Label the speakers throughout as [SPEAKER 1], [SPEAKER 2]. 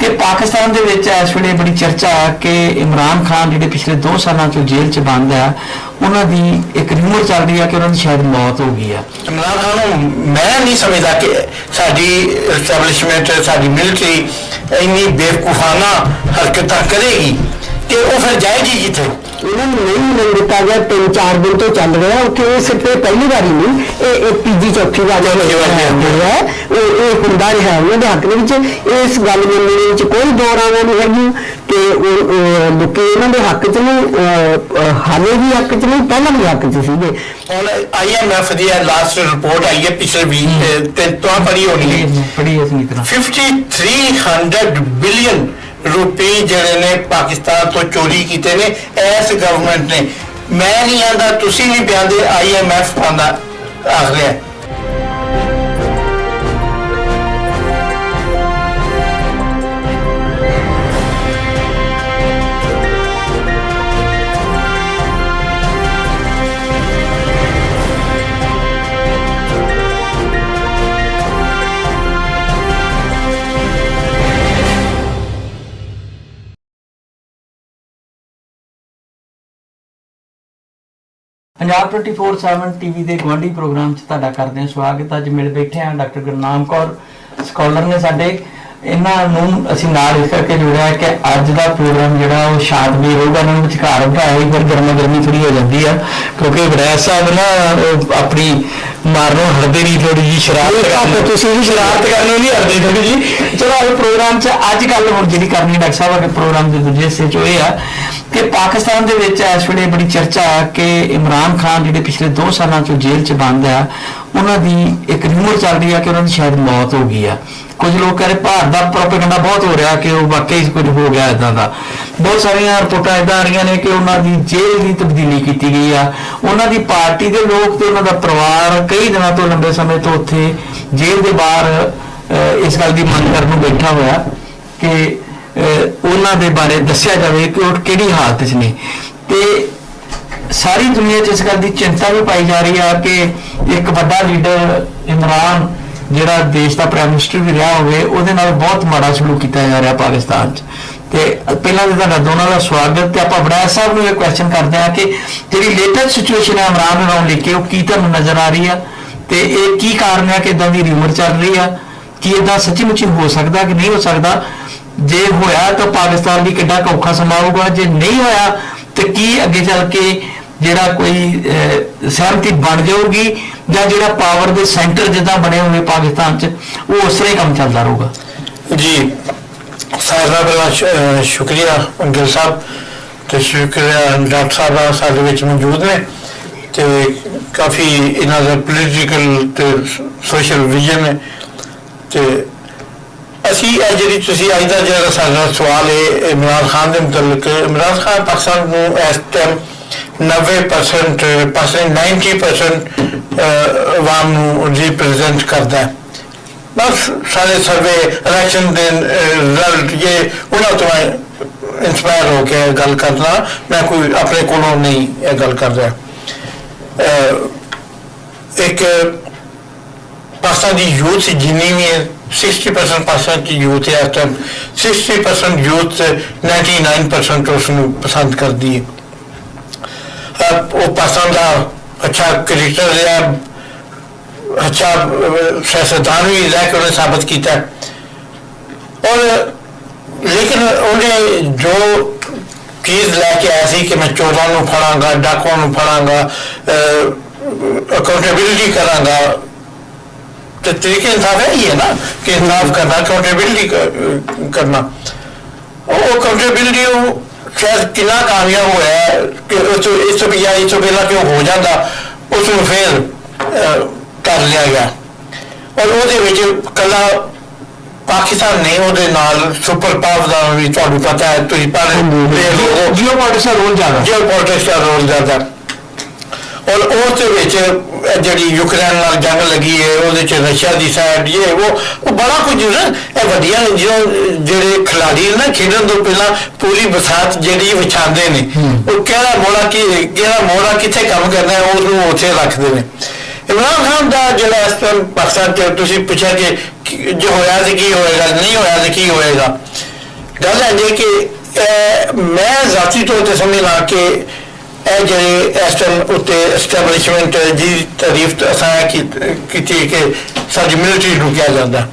[SPEAKER 1] ਕਿ ਪਾਕਿਸਤਾਨ ਦੇ ਵਿੱਚ ਇਸ ਵੇਲੇ ਬੜੀ ਚਰਚਾ ਹੈ ਕਿ ਇਮਰਾਨ ਖਾਨ ਜਿਹੜੇ ਪਿਛਲੇ 2 ਸਾਲਾਂ ਤੋਂ ਜੇਲ੍ਹ 'ਚ ਬੰਦ ਆ, ਉਹਨਾਂ ਦੀ ਇੱਕ ਰਿਮੋਟ ਚੱਲ ਰਹੀ ਆ ਕਿ ਉਹਨਾਂ ਦੀ ਸ਼ਾਇਦ ਮੌਤ ਹੋ ਗਈ ਆ।
[SPEAKER 2] ਇਮਰਾਨ ਖਾਨ ਨੂੰ ਮੈਂ ਨਹੀਂ ਸਮਝਦਾ ਕਿ ਸਾਡੀ ਐਸਟੈਬਲਿਸ਼ਮੈਂਟ ਸਾਡੀ ਮਿਲਟਰੀ ਇੰਨੀ ਬੇਵਕੂਫਾਨਾ ਹਰਕਤਾਂ ਕਰੇਗੀ ਕਿ ਉਹ ਫਿਰ ਜਾਏਗੀ ਕਿੱਥੇ?
[SPEAKER 3] ਇਹਨਾਂ ਨੂੰ ਨਹੀਂ ਮਿਲਣ ਦਿੱਤਾ ਗਿਆ ਤਿੰਨ ਚਾਰ ਦਿਨ ਤੋਂ ਚੱਲ ਰਿਹਾ। ਉੱਥੇ ਇਹ ਸਿਰਫ ਇਹ ਪਹਿਲੀ ਵਾਰੀ ਨਹੀਂ ਇਹ ਇਹ ਤੀਜੀ ਚੌਥੀ ਵਾਰ
[SPEAKER 2] ਵਾਰ
[SPEAKER 3] ਹੋਇਆ ਹੈ। ਉਹ ਇਹ ਹੁੰਦਾ ਰਿਹਾ ਉਹਨਾਂ ਦੇ ਹੱਕ ਦੇ ਵਿੱਚ ਇਸ ਗੱਲ ਮੰਨਣ ਵਿੱਚ ਕੋਈ ਦੋ ਰਾਵਾਂ ਨਹੀਂ ਹੈਗੀ ਕਿ ਲੋਕੀ ਇਹਨਾਂ ਦੇ ਹੱਕ 'ਚ ਨਹੀਂ ਹਾਲੇ ਵੀ ਹੱਕ 'ਚ ਨਹੀਂ ਪਹਿਲਾਂ ਵੀ ਹੱਕ 'ਚ ਸੀਗੇ।
[SPEAKER 2] ਹੁਣ ਆਈਐਮਐਫ ਦੀ ਲਾਸਟ ਰਿਪੋਰਟ ਆਈ ਹੈ ਪਿਛਲੇ ਵੀਕ ਤੇ ਤੋਂ ਪੜੀ ਹੋਣੀ ਹੈ।
[SPEAKER 1] ਬੜੀ ਅਸਲੀ ਤਰ੍ਹਾਂ
[SPEAKER 2] 5300 ਬਿਲੀਅਨ ਰੁਪਏ ਜਿਹੜੇ ਨੇ ਪਾਕਿਸਤਾਨ ਤੋਂ ਚੋਰੀ ਕੀਤੇ ਨੇ ਐਸ ਗਵਰਨਮੈਂਟ ਨੇ। ਮੈਂ ਨਹੀਂ ਆਂਦਾ, ਤੁਸੀਂ ਨਹੀਂ ਬਿਆਨਦੇ ਆਈਐਮਐਫ ਆਂਦਾ ਆਖ ਰਿਹਾ
[SPEAKER 1] ਪੰਜਾਬ 24/7 ਟੀਵੀ ਦੇ ਗਵਾਂਢੀ ਪ੍ਰੋਗਰਾਮ 'ਚ ਤੁਹਾਡਾ ਕਰਦੇ ਹਾਂ ਸਵਾਗਤ। ਅੱਜ ਮਿਲ ਬੈਠੇ ਹਾਂ ਡਾਕਟਰ ਗੁਰਨਾਮ ਕੌਰ ਸਕਾਲਰ ਨੇ ਸਾਡੇ। ਇਹਨਾਂ ਨੂੰ ਅਸੀਂ ਨਾਲ ਇਸ ਕਰਕੇ ਜੁੜਿਆ ਹੈ ਕਿ ਅੱਜ ਦਾ ਪ੍ਰੋਗਰਾਮ ਜਿਹੜਾ ਉਹ ਸ਼ਾਂਤਮਈ ਰਹੂਗਾ ਇਹਨਾਂ ਨੂੰ ਵਿਚਕਾਰ ਹੀ ਫਿਰ ਗਰਮਾ ਗਰਮੀ ਥੋੜੀ ਹੋ ਜਾਂਦੀ ਆ ਕਿਉਂਕਿ ਵੜੈਤ ਸਾਹਿਬ ਨਾ ਉਹ ਆਪਣੀ ਮਾਰਨੋਂ ਹਟਦੇ ਨਹੀਂ ਥੋੜੀ ਜੀ ਸ਼ਰਾਰਤ ਕਰਨ।
[SPEAKER 3] ਤੁਸੀਂ ਵੀ
[SPEAKER 1] ਸ਼ਰਾਰਤ ਕਰਨੋਂ ਨਹੀਂ ਹਟਦੇ ਥੋੜੀ ਜੀ ਚਲੋ ਅੱਜ ਪ੍ਰੋਗਰਾਮ 'ਚ ਅੱਜ ਕੱਲ ਹੁਣ ਜਿਹੜੀ ਕਰਨੀ ਡਾਕਟਰ ਸਾਹਿਬ ਅਗੇ ਪ੍ਰੋਗਰਾਮ ਦੇ ਦੂਜੇ ਹਿੱਸੇ 'ਚ ਇਹ ਆ ਕਿ ਪਾਕਿਸਤਾਨ ਦੇ ਵਿੱਚ ਇਸ ਵੇਲੇ ਬੜੀ ਚਰਚਾ ਹੈ ਕਿ ਇਮਰਾਨ ਖਾਨ ਜਿਹੜੇ ਪਿਛਲੇ 2 ਸਾਲਾਂ ਤੋਂ ਜੇਲ੍ਹ 'ਚ ਬੰਦ ਆ ਉਹਨਾਂ ਦੀ ਇੱਕ ਰਿਮੋਟ ਚੱਲ ਰਹੀ ਆ ਕਿ ਉਹਨਾਂ ਦੀ ਸ਼ਾਇਦ ਮੌਤ ਹੋ ਗਈ ਆ। ਕੁਝ ਲੋਕ ਕਹਿੰਦੇ ਭਾਰਤ ਦਾ ਪ੍ਰੋਪਗੈਂਡਾ ਬਹੁਤ ਹੋ ਰਿਹਾ ਕਿ ਉਹ ਵਾਕਈ ਕੁਝ ਹੋ ਗਿਆ ਇਦਾਂ ਦਾ। ਬਹੁਤ ਸਾਰੀਆਂ ਰਿਪੋਰਟਾਂ ਇਦਾਂ ਆ ਰਹੀਆਂ ਨੇ ਕਿ ਉਹਨਾਂ ਦੀ ਜੇਲ੍ਹ ਦੀ ਤਬਦੀਲੀ ਕੀਤੀ ਗਈ ਆ। ਉਹਨਾਂ ਦੀ ਪਾਰਟੀ ਦੇ ਲੋਕ ਤੇ ਉਹਨਾਂ ਦਾ ਪਰਿਵਾਰ ਕਈ ਦਿਨਾਂ ਤੋਂ ਲੰਬੇ ਸਮੇਂ ਤੋਂ ਉੱਥੇ ਜੇਲ੍ਹ ਦੇ ਬਾਹਰ ਅਹ, ਇਸ ਗੱਲ ਦੀ ਮੰਗ ਕਰਨ ਨੂੰ ਬੈਠਾ ਹੋਇਆ ਕਿ ਉਹਨਾਂ ਦੇ ਬਾਰੇ ਦੱਸਿਆ ਜਾਵੇ ਕਿ ਉਹ ਕਿਹੜੀ ਹਾਲਤ 'ਚ ਨੇ। ਤੇ ਸਾਰੀ ਦੁਨੀਆ 'ਚ ਇਸ ਗੱਲ ਦੀ ਚਿੰਤਾ ਵੀ ਪਾਈ ਜਾ ਰਹੀ ਆ ਕਿ ਇੱਕ ਵੱਡਾ ਲੀਡਰ ਇਮਰਾਨ, ਜਿਹੜਾ ਦੇਸ਼ ਦਾ ਪ੍ਰਾਈਮ ਮਿਨਿਸਟਰ ਵੀ ਰਿਹਾ ਹੋਵੇ, ਉਹਦੇ ਨਾਲ ਬਹੁਤ ਮਾੜਾ ਸਲੂਕ ਕੀਤਾ ਜਾ ਰਿਹਾ ਪਾਕਿਸਤਾਨ 'ਚ। ਤੇ ਪਹਿਲਾਂ ਤਾਂ ਤੁਹਾਡਾ ਦੋਨਾਂ ਦਾ ਸਵਾਗਤ ਤੇ ਆਪਾਂ ਵੜੈਤ ਸਾਹਿਬ ਨੂੰ ਇਹ ਕੁਐਸਚਨ ਕਰਦੇ ਆ ਕਿ ਜਿਹੜੀ ਲੇਟੈਸਟ ਸਿਚੁਏਸ਼ਨ ਹੈ ਇਮਰਾਨ ਨਾਲ ਲੈ ਕੇ ਉਹ ਕੀ ਤੁਹਾਨੂੰ ਨਜ਼ਰ ਆ ਰਹੀ ਆ? ਤੇ ਇਹ ਕੀ ਕਾਰਨ ਹੈ ਕਿ ਇਦਾਂ ਦੀ ਰਿਊਮਰ ਚੱਲ ਰਹੀ ਆ? ਕੀ ਇਦਾਂ ਸੱਚੀ ਮੁੱਚੀ ਹੋ ਸਕਦਾ ਕਿ ਨਹੀਂ ਹੋ ਸਕਦਾ? ਜੇ ਹੋਇਆ ਤਾਂ ਪਾਕਿਸਤਾਨ ਲਈ ਕਿੱਡਾ ਕੁ ਔਖਾ ਸਮਾਂ ਆਊਗਾ ਜੇ ਨਹੀਂ ਹੋਇਆ ਤੇ ਕੀ ਅੱਗੇ ਚੱਲ ਕੇ ਜਿਹੜਾ ਕੋਈ ਸਹਿਮਤੀ ਬਣ ਜਾਊਗੀ ਜਾਂ ਜਿਹੜਾ ਪਾਵਰ ਦੇ ਸੈਂਟਰ ਜਿੱਦਾਂ ਬਣੇ ਹੋਏ ਪਾਕਿਸਤਾਨ 'ਚ, ਉਹ ਉਸ ਤਰ੍ਹਾਂ ਕੰਮ ਚੱਲਦਾ ਰਹੂਗਾ?
[SPEAKER 2] ਜੀ ਸਾਰਿਆਂ ਦਾ ਬੜਾ ਸ਼ੁਕਰੀਆ ਅੰਗਲ ਸਾਹਿਬ। ਤੇ ਸ਼ੁਕਰੀਆ, ਡਾਕਟਰ ਸਾਹਿਬ ਆ ਸਾਡੇ ਵਿੱਚ ਮੌਜੂਦ ਨੇ। ਤੇ ਕਾਫੀ ਇਹਨਾਂ ਦਾ ਪੋਲੀਟੀਕਲ ਤੇ ਸੋਸ਼ਲ ਵਿਜ਼ਨ ਹੈ ਤੇ ਅਸੀਂ ਇਹ ਜਿਹੜੀ ਤੁਸੀਂ ਅੱਜ ਦਾ ਜਿਹੜਾ ਸਾਡਾ ਸਵਾਲ ਹੈ ਇਮਰਾਨ ਖਾਨ ਦੇ ਮੁਤਲਕ, ਇਮਰਾਨ ਖਾਨ ਪਾਕਿਸਤਾਨ ਨੂੰ ਇਸ ਟਾਈਮ 90% ਪਾਕਿਸਤਾਨ 90% ਆਵਾਮ ਨੂੰ ਰਿਪਰੈਜ਼ੈਂਟ ਕਰਦਾ ਹੈ। ਬਸ ਸਾਰੇ ਸਰਵੇ ਇਲੈਕਸ਼ਨ ਦੇ ਰਿਜ਼ਲਟ ਇਹ ਉਹਨਾਂ ਤੋਂ ਇਨਸਪਾਇਰ ਹੋ ਕੇ ਗੱਲ ਕਰਨਾ ਮੈਂ ਕੋਈ ਆਪਣੇ ਕੋਲੋਂ ਨਹੀਂ ਇਹ ਗੱਲ ਕਰ ਰਿਹਾ ਇੱਕ ਪਾਕਿਸਤਾਨ ਦੀ ਯੂਥ ਜਿੰਨੀ ਵੀ ਹੈ 60% ਪਾਕਿਸਤਾਨ ਦੀ ਯੂਥ ਹੈ ਇਸ ਟਾਈਮ 60% ਯੂਥ 99% ਉਸ ਨੂੰ ਪਸੰਦ ਕਰਦੀ ਹੈ। ਉਹ ਪਾਕਿਸਤਾਨ ਦਾ ਅੱਛਾ ਕ੍ਰਿਕਟਰ ਰਿਹਾ, ਅੱਛਾ ਸਿਆਸਤਦਾਨ ਵੀ ਰਹਿ ਕੇ ਉਹਨੇ ਸਾਬਤ ਕੀਤਾ। ਔਰ ਲੇਕਿਨ ਉਹਨੇ ਜੋ ਚੀਜ਼ ਲੈ ਕੇ ਆਇਆ ਸੀ ਕਿ ਮੈਂ ਚੋਰਾਂ ਨੂੰ ਫੜਾਂਗਾ, ਡਾਕੂਆਂ ਨੂੰ ਫੜਾਂਗਾ ਅਕਾਊਂਟੇਬਿਲਿਟੀ ਕਰਾਂਗਾ ਤੇ ਤਰੀਕੇ ਇਨਸਾਫ ਹੈ ਹੀ ਹੈ ਨਾ ਕਿ ਇਨਸਾਫ ਕਰਨਾ ਅਕਾਊਂਟੇਬਿਲਿਟੀ ਕਰਨਾ। ਉਹ ਅਕਾਊਂਟੇਬਿਲਿਟੀ ਉਹ ਸ਼ਾਇਦ ਕਿੰਨਾ ਕਾਮਯਾਬ ਹੋਇਆ ਕਿ ਉਸ ਇਸ ਤੋਂ ਜਾਂ ਇਸ ਤੋਂ ਪਹਿਲਾਂ ਕਿਉਂ ਹੋ ਜਾਂਦਾ ਉਸ ਨੂੰ ਫੇਰ ਕਰ ਲਿਆ ਗਿਆ। ਔਰ ਉਹਦੇ ਵਿੱਚ ਕੱਲਾ ਪਾਕਿਸਤਾਨ ਨੇ ਉਹਦੇ ਨਾਲ ਸੁਪਰ ਪਾਵਰ ਦਾ ਵੀ ਤੁਹਾਨੂੰ ਪਤਾ ਹੈ ਤੁਸੀਂ ਪਰ
[SPEAKER 1] ਜੀਓ ਪੋਲਿਟਿਕਸ ਦਾ ਰੋਲ ਜ਼ਿਆਦਾ।
[SPEAKER 2] ਜੀਓ ਪੋਲਿਟਿਕਸ ਦਾ ਰੋਲ ਜ਼ਿਆਦਾ। ਔਰ ਉਸ ਦੇ ਵਿੱਚ ਜਿਹੜੀ ਯੂਕਰੇਨ ਨਾਲ ਜੰਗ ਲੱਗੀ ਹੈ ਉਹਦੇ ਚ ਰਸ਼ੀਆ ਦੀ ਸਾਈਡ ਇਹ ਉਹ ਉਹ ਬੜਾ ਕੁਝ ਨਾ ਇਹ ਵੱਡੀਆਂ ਜੋ ਜਿਹੜੇ ਖਿਡਾਰੀ ਨੇ ਖੇਡਣ ਤੋਂ ਪਹਿਲਾਂ ਪੂਰੀ ਬਸਾਤ ਜਿਹੜੀ ਵਿਛਾਉਂਦੇ ਨੇ। ਉਹ ਕਿਹੜਾ ਮੋੜਾ ਕੀ ਕਿਹੜਾ ਮੋੜਾ ਕਿੱਥੇ ਕੰਮ ਕਰਨਾ ਹੈ ਉਸ ਨੂੰ ਉੱਥੇ ਰੱਖਦੇ ਨੇ। ਇਮਰਾਨ ਖਾਨ ਦਾ ਜਿਹੜਾ ਇਸ ਟਾਈਮ ਪਾਕਿਸਤਾਨ ਚ ਤੁਸੀਂ ਪੁੱਛਿਆ ਕਿ ਜੋ ਹੋਇਆ ਤੇ ਕੀ ਹੋਏਗਾ ਨਹੀਂ ਹੋਇਆ ਤੇ ਕੀ ਹੋਏਗਾ। ਗੱਲ ਹੈ ਜੀ ਕਿ ਮੈਂ ਜ਼ਾਤੀ ਤੌਰ ਤੇ ਸਮਝਣਾ ਕਿ ਇਹ ਜਿਹੜੇ ਇਸ ਟਾਈਮ ਉੱਤੇ ਐਸਟੈਬਲਿਸ਼ਮੈਂਟ ਦੀ ਤਾਰੀਫ ਅਸਾਂ ਕੀਤੀ ਕਿ ਸਾਡੀ ਮਿਲਟਰੀ ਨੂੰ ਕਿਹਾ ਜਾਂਦਾ।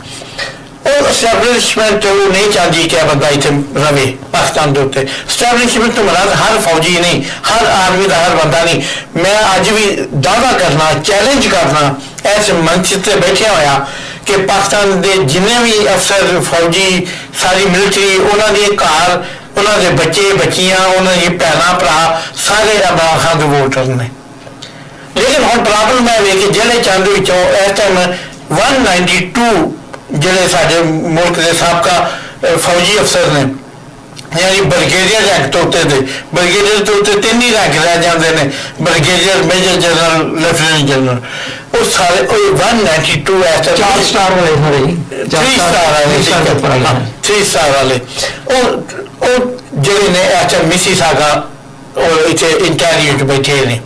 [SPEAKER 2] ਉਹ ਐਸਟੈਬਲਿਸ਼ਮੈਂਟ ਉਹ ਨਹੀਂ ਚਾਹੁੰਦੀ ਕਿ ਬੰਦਾ ਇੱਥੇ ਰਵੇ ਪਾਕਿਸਤਾਨ ਦੇ ਉੱਤੇ। ਐਸਟੈਬਲਿਸ਼ਮੈਂਟ ਤੋਂ ਮਰਾਦ ਹਰ ਫੌਜੀ ਨਹੀਂ, ਹਰ ਆਰਮੀ ਦਾ ਹਰ ਬੰਦਾ ਨਹੀਂ। ਮੈਂ ਅੱਜ ਵੀ ਦਾਅਵਾ ਕਰਨਾ ਚੈਲੰਜ ਕਰਨਾ ਇਸ ਮੰਚ ਤੇ ਬੈਠਿਆ ਹੋਇਆ ਕਿ ਪਾਕਿਸਤਾਨ ਦੇ ਜਿੰਨੇ ਵੀ ਅਫਸਰ, ਫੌਜੀ, ਸਾਰੀ ਮਿਲਟਰੀ ਉਹਨਾਂ ਦੇ ਘਰ ਉਹਨਾਂ ਦੇ ਬੱਚੇ ਬੱਚੀਆਂ ਉਹਨਾਂ ਦੀ ਭੈਣਾਂ ਭਰਾ ਸਾਰੇ ਇਮਰਾਨ ਖਾਨ ਦੇ ਵੋਟਰ ਨੇ ਲੇਕਿਨ ਹੁਣ ਪ੍ਰੋਬਲਮ ਹੈ ਕਿ ਜਿਹੜੇ ਚੰਦ ਵਿੱਚੋਂ ਇਸ ਟਾਈਮ 192 ਜਿਹੜੇ ਸਾਡੇ ਮੁਲਕ ਦੇ ਸਾਬਕਾ ਫੌਜੀ ਅਫਸਰ ਨੇ ਯਾਨੀ ਬ੍ਰਿਗੇਡੀਅਰ ਰੈਂਕ ਤੋਂ ਉੱਤੇ ਦੇ ਬ੍ਰਿਗੇਡੀਅਰ ਤੋਂ ਉੱਤੇ ਤਿੰਨ ਹੀ ਰੈਂਕ ਰਹਿ ਜਾਂਦੇ ਨੇ brigadier major general lieutenant general ਉਹ ਸਾਰੇ ਉਹ 192 ਇਸ ਟਾਈਮ
[SPEAKER 1] ਚਾਰ ਸਟਾਰ ਵਾਲੇ ਸਾਰੇ ਹੀ। ਚਾਰ
[SPEAKER 2] 3 ਸਟਾਰ ਵਾਲੇ
[SPEAKER 1] three star ਦੇ ਉੱਪਰ ਆ ਗਏ।
[SPEAKER 2] 3 ਸਟਾਰ ਵਾਲੇ ਉਹ ਉਹ ਜਿਹੜੇ ਨੇ ਐਚ ਮਿਸੀ ਸਾਗਾ, ਉਹ ਇੱਥੇ ਇੰਟੈਰੀਅਰ ਬੈਠੇ ਨੇ,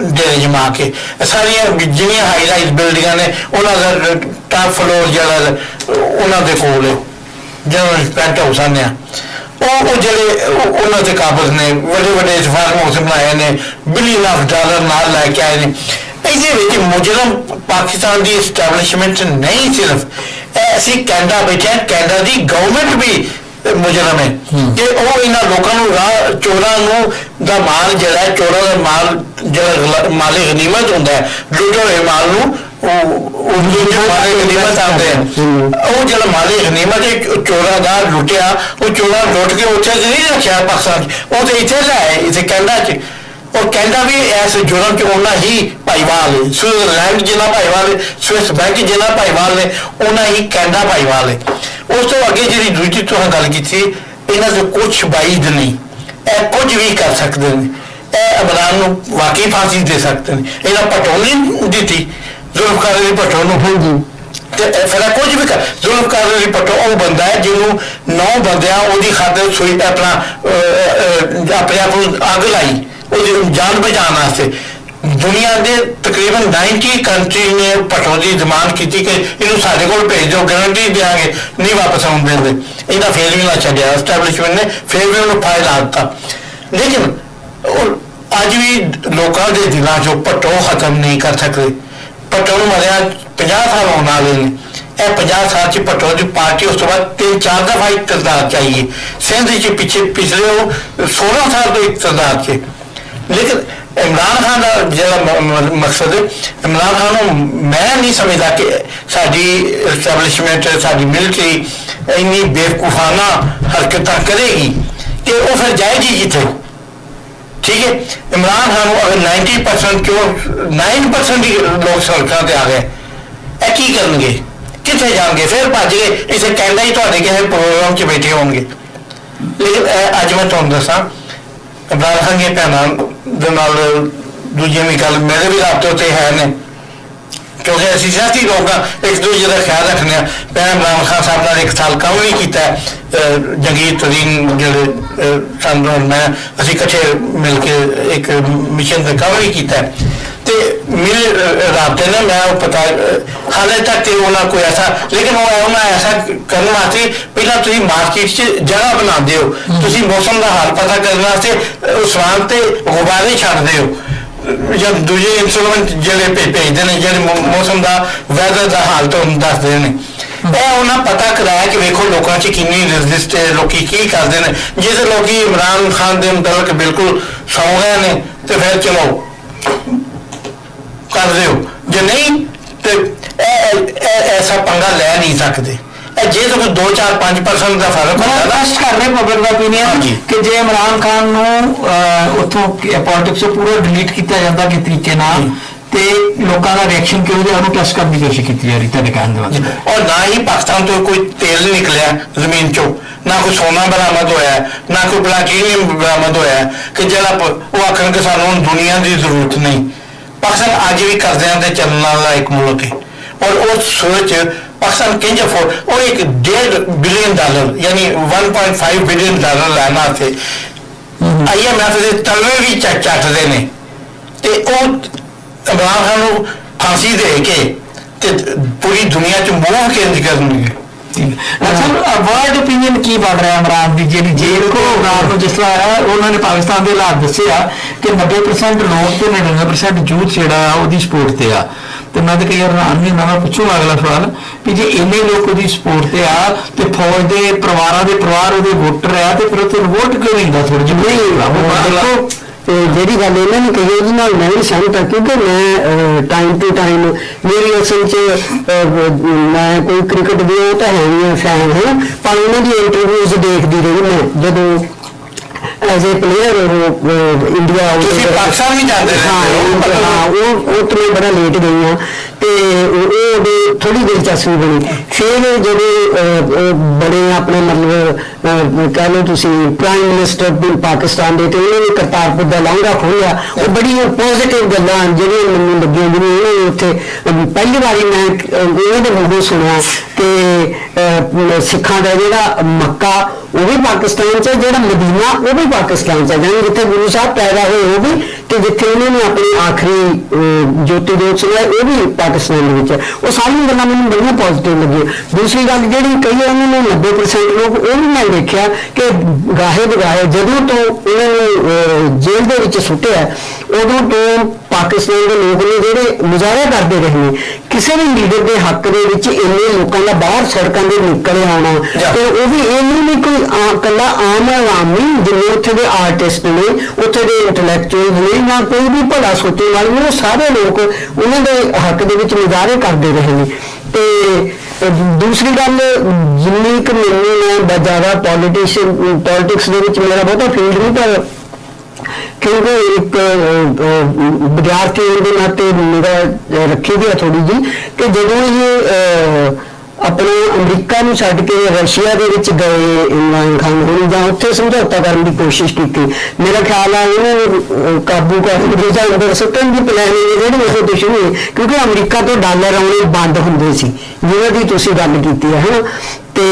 [SPEAKER 2] ਡੇਰੇ ਜਮਾ ਕੇ। ਸਾਰੀਆਂ ਜਿੰਨੀਆਂ ਹਾਈ ਬਿਲਡਿੰਗਾਂ ਨੇ, ਉਹਨਾਂ ਦਾ ਟਾਪ ਫਲੋਰ ਜਿਹੜਾ ਉਹਨਾਂ ਦੇ ਕੋਲ ਹੈ, ਜਿਹਨਾਂ ਪੈਂਟ ਹਾਊਸ ਆਨੇ ਆ। ਉਹ ਜਿਹੜੇ ਉਹਨਾਂ ਦੇ ਕਾਬਜ਼ ਨੇ, ਵੱਡੇ ਵੱਡੇ ਫਾਰਮ ਹਾਊਸ ਬਣਾਏ ਨੇ ਬਿਲੀਅਨ ਆਫ ਡਾਲਰ ਨਾਲ ਲੈ ਕੇ ਆਏ ਨੇ। ਇਹਦੇ ਵਿੱਚ ਮੁਜਰਮ ਪਾਕਿਸਤਾਨ ਦੀ ਐਸਟੈਬਲਿਸ਼ਮੈਂਟ ਨਹੀਂ ਸਿਰਫ, ਇਹ ਅਸੀਂ ਕੈਨੇਡਾ ਬੈਠੇ ਕੈਨੇਡਾ ਦੀ ਗਵਰਨਮੈਂਟ ਵੀ ਮੁਜਰਮ ਹੈ। ਕਿ ਉਹ ਇਹਨਾਂ ਲੋਕਾਂ ਨੂੰ ਰਾਹ ਚੋਰਾਂ ਨੂੰ ਦਾ ਮਾਲ ਜਿਹੜਾ ਹੈ, ਚੋਰਾਂ ਦਾ ਮਾਲ ਜਿਹੜਾ ਮਾਲੇ ਗਨੀਮਤ ਹੁੰਦਾ ਹੈ ਲੁੱਟੇ ਹੋਏ ਮਾਲ ਨੂੰ ਉਹ ਉਹ ਮਾਲੇ ਗਨੀਮਤ ਆਉਂਦੇ ਆ। ਉਹ ਜਿਹੜਾ ਮਾਲੇ ਗਨੀਮਤ ਹੈ ਚੋ- ਚੋਰਾਂ ਦਾ ਲੁੱਟਿਆ ਉਹ ਚੋਰਾਂ ਲੁੱਟ ਕੇ ਉੱਥੇ ਨਹੀਂ ਰੱਖਿਆ ਪਾਕਿਸਤਾਨ ਉਹ ਤੇ ਇੱਥੇ ਲਾਇਆ ਇੱਥੇ ਕੈਨੇਡਾ 'ਚ। ਔਰ ਕੈਨੇਡਾ ਵੀ ਇਸ ਜੁਰਮ 'ਚ ਉਹਨਾਂ ਹੀ ਭਾਈਵਾਲ ਹੈ ਸਵਿਟਜ਼ਰਲੈਂਡ ਜਿੰਨਾ ਭਾਈਵਾਲ ਹੈ ਸਵਿਸ ਬੈਂਕ ਜਿੰਨਾ ਭਾਈਵਾਲ ਨੇ ਉਹਨਾਂ ਹੀ ਕੈਨੇਡਾ ਭਾਈਵਾਲ ਹੈ ਉਸ ਤੋਂ ਅੱਗੇ ਜਿਹੜੀ ਦੂਜੀ ਤੁਹਾਨੂੰ ਗੱਲ ਕੀਤੀ, ਇਹਨਾਂ ਦੇ ਕੁਝ ਬਾਈਦ ਨਹੀਂ। ਇਹ ਕੁਝ ਵੀ ਕਰ ਸਕਦੇ ਨੇ। ਇਹ ਇਮਰਾਨ ਨੂੰ ਵਾਕਈ ਫਾਂਸੀ ਦੇ ਸਕਦੇ ਨੇ। ਇਹਨਾਂ ਪਟੋਲ ਦਿੱਤੀ। ਜ਼ੁਲਫਕਾਰ ਦੀ ਪਟੋਲ ਨੂੰ
[SPEAKER 3] ਹਾਂਜੀ
[SPEAKER 2] ਤੇ ਫਿਰ ਇਹ ਕੁਝ ਵੀ ਕਰ ਜ਼ੁਲਫਕਾਰ ਦੀ ਪਟੋ ਉਹ ਬੰਦਾ ਹੈ ਜਿਹਨੂੰ ਨੌ ਬੰਦਿਆਂ ਉਹਦੀ ਖਾਤਰ ਸੂਈ ਆਪਣਾ ਆਪਣੇ ਆਪ ਨੂੰ ਅੱਗ ਲਾਈ। ਉਹਦੀ ਜਾਨ ਬਚਾਉਣ ਵਾਸਤੇ। ਦੁਨੀਆ ਦੇ ਤਕਰੀਬਨ 90 ਕੰਟਰੀ ਨੇ ਪਟੋ ਦੀ ਡਿਮਾਂਡ ਕੀਤੀ ਕਿ ਇਹਨੂੰ ਸਾਡੇ ਕੋਲ ਭੇਜ ਦਿਓ ਗਾਰੰਟੀ ਦਿਆਂਗੇ, ਨਹੀਂ ਵਾਪਸ ਆਉਣ ਦਿੰਦੇ। ਇਹਦਾ ਫੇਰ ਵੀ ਨਾ ਛੱਡਿਆ ਐਸਟੈਬਲਿਸ਼ਮੈਂਟ ਨੇ ਫੇਰ ਵੀ ਉਹਨੂੰ ਫਾਇਲ ਦਿੱਤਾ। ਲੇਕਿਨ ਅੱਜ ਵੀ ਲੋਕਾਂ ਦੇ ਦਿਲਾਂ 'ਚੋਂ ਪਟੋ ਖਤਮ ਨਹੀਂ ਕਰ ਸਕਦੇ। ਪਟੋ ਨੂੰ ਮਰਿਆ 50 ਸਾਲ ਹੋਣ ਵਾਲੇ ਨੇ। ਇਹ 50 ਸਾਲ ਚ ਪਟੋ ਦੀ ਪਾਰਟੀ ਉਸ ਤੋਂ ਬਾਅਦ ਤਿੰਨ ਚਾਰ ਦਫਾ ਇਕਤਦਾਰ ਚਾਹੀਏ ਸਿੰਧ ਚ ਪਿੱਛੇ ਪਿਛਲੇ ਉਹ 16 ਸਾਲ ਤੋਂ ਇਕਤਦਾਰ ਚ। ਲੇਕਿਨ ਇਮਰਾਨ ਖਾਨ ਦਾ ਜਿਹੜਾ ਮਕਸਦ ਇਮਰਾਨ ਖਾਨ ਨੂੰ ਮੈਂ ਨਹੀਂ ਸਮਝਦਾ ਕਿ ਸਾਡੀ ਐਸਟੈਬਲਿਸ਼ਮੈਂਟ ਸਾਡੀ ਮਿਲਟਰੀ ਇੰਨੀ ਬੇਵਕੂਫਾਨਾ ਹਰਕਤਾਂ ਕਰੇਗੀ ਕਿ ਉਹ ਫਿਰ ਜਾਏਗੀ ਕਿੱਥੇ? ਠੀਕ ਹੈ? ਇਮਰਾਨ ਖਾਨ ਨੂੰ ਅਗਰ 90% ਕਿਉਂ 9% ਹੀ ਲੋਕ ਸੜਕਾਂ ਤੇ ਆ ਗਏ, ਇਹ ਕੀ ਕਰਨਗੇ? ਕਿੱਥੇ ਜਾਣਗੇ? ਫਿਰ ਭੱਜ ਗਏ। ਇਸੇ ਕਹਿੰਦਾ ਹੀ ਤੁਹਾਡੇ ਕਿਸੇ ਪ੍ਰੋਗਰਾਮ 'ਚ ਬੈਠੇ ਹੋਣਗੇ। ਲੇਕਿਨ ਇਹ ਅੱਜ ਮੈਂ ਤੁਹਾਨੂੰ ਦੱਸਾਂ, ਇਮਰਾਨ ਖਾਨ ਦੀਆਂ ਭੈਣਾਂ ਦੇ ਨਾਲ ਦੂਜੀਆਂ ਵੀ ਗੱਲ ਮੇਰੇ ਵੀ ਰਾਬਤੇ ਉੱਤੇ ਹੈ ਨੇ। ਕਿਉਂਕਿ ਅਸੀਂ ਸਿਆਸੀ ਲੋਕ ਆ ਇੱਕ ਦੂਜੇ ਦਾ ਖਿਆਲ ਰੱਖਦੇ ਹਾਂ ਮੈਂ ਇਮਰਾਨ ਖਾਨ ਸਾਹਿਬ ਨਾਲ ਇੱਕ ਸਾਲ ਕੰਮ ਵੀ ਕੀਤਾ ਜੰਗੀਰ ਤਰੀਨ ਜਿਹੜੇ ਅਹ, ਮੈਂ ਅਸੀਂ ਇਕੱਠੇ ਮਿਲ ਕੇ ਇੱਕ ਮਿਸ਼ਨ ਤੇ ਕੰਮ ਵੀ ਕੀਤਾ ਤੇ ਮੇਰੇ ਰਾਬਤੇ ਨੇ ਮੈਂ ਉਹ ਪਤਾ ਹਾਲੇ ਤੱਕ ਤੇ ਉਹਨਾਂ ਕੋਈ ਐਸਾ, ਲੇਕਿਨ ਉਹ ਉਹਨਾਂ ਐਸਾ ਕਰਨ ਵਾਸਤੇ ਪਹਿਲਾਂ ਤੁਸੀਂ ਮਾਰਕੀਟ 'ਚ ਜਗ੍ਹਾ ਬਣਾਉਂਦੇ ਹੋ। ਤੁਸੀਂ ਮੌਸਮ ਦਾ ਹਾਲ ਪਤਾ ਕਰਨ ਵਾਸਤੇ ਉਸ ਵਾਂ ਤੇ ਗੁਬਾਰੇ ਛੱਡਦੇ ਹੋ। ਜਦ ਦੂਜੇ ਇਨਸਟਰੂਮੈਂਟ ਜਿਹੜੇ ਭੇਜਦੇ ਨੇ, ਜਿਹੜੇ ਮੌਸਮ ਦਾ ਵੈਦਰ ਦਾ ਹਾਲ ਤੁਹਾਨੂੰ ਦੱਸਦੇ ਨੇ। ਇਹ ਉਹਨਾਂ ਪਤਾ ਕਰਾਇਆ ਕਿ ਵੇਖੋ ਲੋਕਾਂ 'ਚ ਕਿੰਨੀ ਰੈਜ਼ਿਸਟ ਹੈ ਲੋਕੀ ਕੀ ਕਰਦੇ ਨੇ। ਜਿਸ ਲੋਕੀ ਇਮਰਾਨ ਖਾਨ ਦੇ ਮੁਤਲਕ ਬਿਲਕੁਲ ਸੌਂ ਗਏ ਨੇ, ਤੇ ਫਿਰ ਚਲੋ। ਕਰ ਦਿਓ ਜੇ ਨਹੀਂ ਤੇ ਇਹ ਐਸਾ ਪੰਗਾ ਲੈ ਨਹੀਂ ਸਕਦੇ। ਇਹ ਜੇ ਤਾਂ 2 4 5% ਦਾ ਫ਼ਰਕ ਹੁੰਦਾ ਨਾ।
[SPEAKER 1] ਟੈਸਟ ਕਰ ਰਿਹਾ ਪਬਲਿਕ ਦਾ
[SPEAKER 2] ਹਾਂਜੀ।
[SPEAKER 1] ਕਿ ਜੇ ਇਮਰਾਨ ਖਾਨ ਨੂੰ ਉੱਥੋਂ ਪੋਲਿਟਿਕਸ ਤੋਂ ਪੂਰਾ ਡਿਲੀਟ ਕੀਤਾ ਜਾਂਦਾ ਕਿ ਤਰੀਕੇ ਨਾਲ ਤੇ ਲੋਕਾਂ ਦਾ ਰਿਐਕਸ਼ਨ ਕਿਉਂ ਜਿਹਾ ਉਹਨੂੰ ਟੈਸਟ ਕਰਨ ਦੀ ਕੋਸ਼ਿਸ਼ ਕੀਤੀ ਜਾ ਰਹੀ ਤੁਹਾਡੇ ਕਹਿਣ ਦੇ ਵਾਸਤੇ।
[SPEAKER 2] ਔਰ ਨਾ ਹੀ ਪਾਕਿਸਤਾਨ ਤੋਂ ਕੋਈ ਤੇਲ ਨਿਕਲਿਆ ਜ਼ਮੀਨ ਚੋਂ। ਨਾ ਕੋਈ ਸੋਨਾ ਬਰਾਮਦ ਹੋਇਆ ਹੈ, ਨਾ ਕੋਈ ਪਲਾਟੀਨੀਅਮ ਬਰਾਮਦ ਹੋਇਆ ਹੈ ਕਿ ਜਿਹੜਾ ਉਹ ਆਖਣ ਕਿ ਸਾਨੂੰ ਹੁਣ ਦੁਨੀਆ ਦੀ ਜ਼ਰੂਰਤ ਨਹੀਂ। ਪਾਕਿਸਤਾਨ ਅੱਜ ਵੀ ਕਰਦਿਆਂ ਤੇ ਚੱਲਣ ਵਾਲਾ ਇੱਕ ਮੁਲਕ ਹੈ। ਔਰ ਉਹ ਸੋਚ ਪਾਕਿਸਤਾਨ ਕਿੰਜ ਫੋਰ ਉਹ ਇੱਕ 1.5 ਬਿਲੀਅਨ ਡਾਲਰ, ਯਾਨੀ 1.5 ਬਿਲੀਅਨ ਡਾਲਰ ਲੈਣਾ ਤੇ ਆਈਐਮਐਫ ਦੇ ਤਲਵੇ ਵੀ ਚੱਟ ਚੱਟਦੇ ਨੇ। ਤੇ ਉਹ ਇਮਰਾਨ ਖਾਨ ਨੂੰ ਫਾਂਸੀ ਦੇ ਕੇ ਤੇ ਪੂਰੀ ਦੁਨੀਆ 'ਚ ਮੋਹ ਕੇਂਦ ਕਰਨਗੇ।
[SPEAKER 1] ਅੱਛਾ ਵਰਲਡ ਓਪੀਨੀਅਨ ਕੀ ਬਣ ਰਿਹਾ ਇਮਰਾਨ ਦੀ? ਜਿਹੜੀ ਜੇਲ੍ਹ ਤੋਂ ਇਮਰਾਨ ਨੂੰ ਜਿਸ ਤਰ੍ਹਾਂ ਆਇਆ ਉਹਨਾਂ ਨੇ ਪਾਕਿਸਤਾਨ ਦੇ ਹਾਲਾਤ ਦੱਸਿਆ ਕਿ 90% ਲੋਕ ਤੇ 99% ਯੂਥ ਜਿਹੜਾ ਆ ਉਹਦੀ ਸਪੋਰਟ ਤੇ ਆ। ਤੇ ਮੈਂ ਤਾਂ ਕਈ ਹੈਰਾਨ ਵੀ ਹੁੰਦਾ ਮੈਂ ਪੁੱਛੂਗਾ ਅਗਲਾ ਸਵਾਲ ਵੀ ਜੇ ਇੰਨੇ ਲੋਕ ਉਹਦੀ ਸਪੋਰਟ ਤੇ ਆ ਤੇ ਫੌਜ ਦੇ ਪਰਿਵਾਰਾਂ ਦੇ ਪਰਿਵਾਰ ਉਹਦੇ ਵੋਟਰ ਆ ਤੇ ਫਿਰ ਉੱਥੇ ਵੋਟ ਕਿਉਂ ਨਹੀਂ ਹੁੰਦਾ ਥੋੜੀ ਜਿਹੀ
[SPEAKER 3] ਦੇਖੋ ਤੇ ਜਿਹੜੀ ਗੱਲ ਇਹਨਾਂ ਨੇ ਕਹੀ ਉਹਦੇ ਨਾਲ ਮੈਂ ਵੀ ਸਹਿਮਤ ਹਾਂ, ਕਿਉਂਕਿ ਮੈਂ ਟਾਈਮ ਟੂ ਟਾਈਮ ਮੇਰੀ ਅਸਲ 'ਚ ਮੈਂ ਕੋਈ ਕ੍ਰਿਕਟ ਦੀ ਉਹ ਤਾਂ ਹੈ ਨਹੀਂ ਫੈਨ ਹੈ, ਪਰ ਉਹਨਾਂ ਦੀ ਇੰਟਰਵਿਊਜ਼ ਦੇਖਦੀ ਰਹੀ ਮੈਂ, ਜਦੋਂ ਐਜ਼ ਅ ਪਲੇਅਰ ਉਹ ਇੰਡੀਆ
[SPEAKER 2] ਤੁਸੀਂ ਪਾਕਿਸਤਾਨ ਵੀ ਜਾਂਦੇ ਰਹੇ
[SPEAKER 3] ਹਾਂ। ਉਹ- ਉਹ ਤੋਂ ਬੜਾ ਲੇਟ ਗਈ ਹਾਂ। ਤੇ ਉਹ ਉਹ ਥੋੜੀ ਦਿਲਚਸਪੀ ਬਣੀ। ਫਿਰ ਅਹ, ਬੜੇ ਆਪਣੇ ਮਤਲਬ ਕਹਿ ਲਓ ਤੁਸੀਂ ਪ੍ਰਾਈਮ ਮਿਨਿਸਟਰ ਵੀ ਪਾਕਿਸਤਾਨ ਦੇ ਤੇ ਉਹਨਾਂ ਨੇ ਕਰਤਾਰਪੁਰ ਦਾ ਲਾਂਘਾ ਖੋਲ੍ਹਿਆ। ਉਹ ਬੜੀ ਪੋਜ਼ਿਟਿਵ ਗੱਲਾਂ ਜਿਹੜੀਆਂ ਮੈਨੂੰ ਲੱਗੀਆਂ ਜਿਵੇਂ ਉਹਨਾਂ ਉੱਥੇ ਪਹਿਲੀ ਵਾਰੀ ਮੈਂ ਉਹਨਾਂ ਦੇ ਮੂੰਹੋਂ ਸੁਣਿਆ ਕਿ ਸਿੱਖਾਂ ਦਾ ਜਿਹੜਾ ਮੱਕਾ ਉਹ ਵੀ ਪਾਕਿਸਤਾਨ 'ਚ ਹੈ, ਜਿਹੜਾ ਮਦੀਨਾ ਉਹ ਵੀ ਪਾਕਿਸਤਾਨ 'ਚ ਹੈ ਜਾਨੀ ਜਿੱਥੇ ਗੁਰੂ ਸਾਹਿਬ ਪੈਦਾ ਹੋਏ ਉਹ ਵੀ ਤੇ ਜਿੱਥੇ ਉਹਨਾਂ ਨੇ ਆਪਣੀ ਆਖਰੀ ਅਹ, ਜੋਤੀ ਜੋਤ ਸੁਣਾਈ ਉਹ ਵੀ ਪਾਕਿਸਤਾਨ ਦੇ ਵਿੱਚ ਹੈ ਉਹ ਸਾਰੀਆਂ ਗੱਲਾਂ ਮੈਨੂੰ ਬੜੀਆਂ ਪੋਜ਼ਿਟਿਵ ਲੱਗੀਆਂ। ਦੂਸਰੀ ਗੱਲ ਜਿਹੜੀ ਕਹੀ ਹੈ ਉਹਨਾਂ ਨੇ 90% ਲੋਕ ਉਹ ਵੀ ਮੈਂ ਦੇਖਿਆ ਕਿ ਗਾਹੇ ਬਗਾਹੇ ਜਦੋਂ ਤੋਂ ਉਹਨਾਂ ਨੂੰ ਅਹ, ਜੇਲ੍ਹ ਦੇ ਵਿੱਚ ਸੁੱਟਿਆ ਉਦੋਂ ਤੋਂ ਪਾਕਿਸਤਾਨ ਦੇ ਲੋਕ ਨੇ ਜਿਹੜੇ ਮੁਜ਼ਾਹਰਾ ਕਰਦੇ ਰਹੇ ਨੇ ਕਿਸੇ ਵੀ ਲੀਡਰ ਦੇ ਹੱਕ ਦੇ ਵਿੱਚ ਇੰਨੇ ਲੋਕਾਂ ਦਾ ਬਾਹਰ ਸੜਕਾਂ ਦੇ ਨਿਕਲ ਆਉਣਾ ਤੇ ਉਹ ਵੀ ਇਹ ਨਹੀਂ ਕੋਈ ਇਕੱਲਾ ਆਮ ਆਵਾਮ ਨਹੀਂ ਜਿੰਨੇ ਉੱਥੇ ਦੇ ਆਰਟਿਸਟ ਨੇ ਉੱਥੇ ਦੇ ਇੰਟੈਲੈਕਚੁਅਲ ਨੇ ਜਾਂ ਕੋਈ ਵੀ ਭਲਾ ਸੋਚਣ ਵਾਲੇ ਨੇ ਉਹ ਸਾਰੇ ਲੋਕ ਉਹਨਾਂ ਦੇ ਹੱਕ ਦੇ ਵਿੱਚ ਮੁਜ਼ਾਹਰੇ ਕਰਦੇ ਰਹੇ ਨੇ। ਤੇ ਦੂਸਰੀ ਗੱਲ ਜਿੰਨੀ ਕੁ ਮੈਨੂੰ ਜ਼ਿਆਦਾ ਪੋਲੀਟੀਸ਼ੀਅਨ ਪੋਲਿਟਿਕਸ ਦੇ ਵਿੱਚ ਮੇਰਾ ਬਹੁਤਾ ਫੀਲਡ ਨਹੀਂ ਪਰ ਕਿਉਂਕਿ ਇੱਕ ਵਿਦਿਆਰਥੀ ਦੇ ਨਾਤੇ ਮੇਰਾ ਰੱਖੀ ਦੀ ਥੋੜੀ ਜੀ ਕਿ ਜਦੋਂ ਇਹ ਅਹ, ਅਮਰੀਕਾ ਨੂੰ ਛੱਡ ਕੇ ਰਸ਼ੀਆ ਦੇ ਵਿੱਚ ਗਏ ਇਮਰਾਨ ਖਾਨ ਹੋਣੀ ਜਾਂ ਉੱਥੇ ਸਮਝੌਤਾ ਕਰਨ ਦੀ ਕੋਸ਼ਿਸ਼ ਕੀਤੀ। ਮੇਰਾ ਖਿਆਲ ਆ ਇਹਨੂੰ ਅਹ, ਕਾਬੂ ਕਰਨ ਦੇ ਜਾਂ ਅੰਦਰ ਸੁੱਟਣ ਦੀ ਪਲਾਨਿੰਗ ਜਿਹੜੀ ਉਹ ਤੋਂ ਕਿਉਂਕਿ ਅਮਰੀਕਾ ਤੋਂ ਡਾਲਰ ਆਉਣੇ ਬੰਦ ਹੁੰਦੇ ਸੀ। ਜਿਹਨਾਂ ਦੀ ਤੁਸੀਂ ਗੱਲ ਕੀਤੀ ਹੈ ਹਨਾ? ਤੇ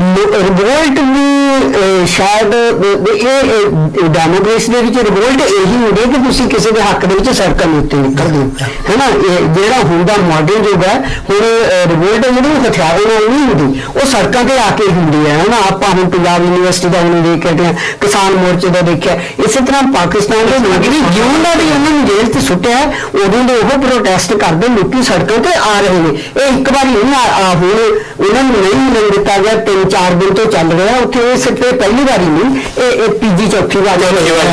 [SPEAKER 3] ਰਿਵੋਲਟ ਵੀ ਸ਼ਾਇਦ ਇਹ ਡੈਮੋਕ੍ਰੇਸੀ ਦੇ ਵਿੱਚ ਰਿਵੋਲਟ ਇਹੀ ਹੁੰਦੀ ਕਿ ਤੁਸੀਂ ਕਿਸੇ ਦੇ ਹੱਕ ਦੇ ਵਿੱਚ ਸੜਕਾਂ ਦੇ ਉੱਤੇ ਨਿਕਲਦੇ ਹੋ ਹੈਨਾ ਜਿਹੜਾ ਹੁੰਦਾ ਮਾਡਰਨ ਯੁੱਗ ਹੁਣ ਰਿਵੋਲਟ ਜਿਹੜੀ ਉਹ ਹਥਿਆਰਾਂ ਨਾਲ ਨਹੀਂ ਹੁੰਦੀ ਉਹ ਸੜਕਾਂ ਤੇ ਆ ਕੇ ਹੁੰਦੀ ਹੈ ਹੈਨਾ ਆਪਾਂ ਹੁਣ ਪੰਜਾਬ ਯੂਨੀਵਰਸਿਟੀ ਦਾ ਹੁਣ ਦੇਖ ਕੇ ਹਾਂ, ਕਿਸਾਨ ਮੋਰਚੇ ਦਾ ਦੇਖਿਆ ਇਸੇ ਤਰ੍ਹਾਂ ਪਾਕਿਸਤਾਨ ਦੇ ਲੋਕ ਵੀ ਜਿਉਂ ਦਾ ਵੀ ਉਹਨਾਂ ਨੂੰ ਜੇਲ੍ਹ 'ਚ ਸੁੱਟਿਆ ਉਦੋਂ ਦੇ ਉਹ ਪ੍ਰੋਟੈਸਟ ਕਰਦੇ ਲੋਕੀ ਸੜਕਾਂ ਤੇ ਆ ਰਹੇ ਨੇ। ਇਹ ਇੱਕ ਵਾਰੀ ਨਹੀਂ ਆ ਹੁਣ ਉਹਨਾਂ ਨੂੰ ਨਹੀਂ ਮਿਲਣ ਦਿੱਤਾ ਗਿਆ ਤਿੰਨ ਚਾਰ ਦਿਨ ਤੋਂ ਚੱਲ ਰਿਹਾ ਉੱਥੇ ਇਹ ਸਿਰਫ ਇਹ ਪਹਿਲੀ ਵਾਰੀ ਨਹੀਂ ਇਹ ਇਹ ਤੀਜੀ ਚੌਥੀ ਵਾਰੀ
[SPEAKER 2] ਵਾਰੀ
[SPEAKER 3] ਹੋਇਆ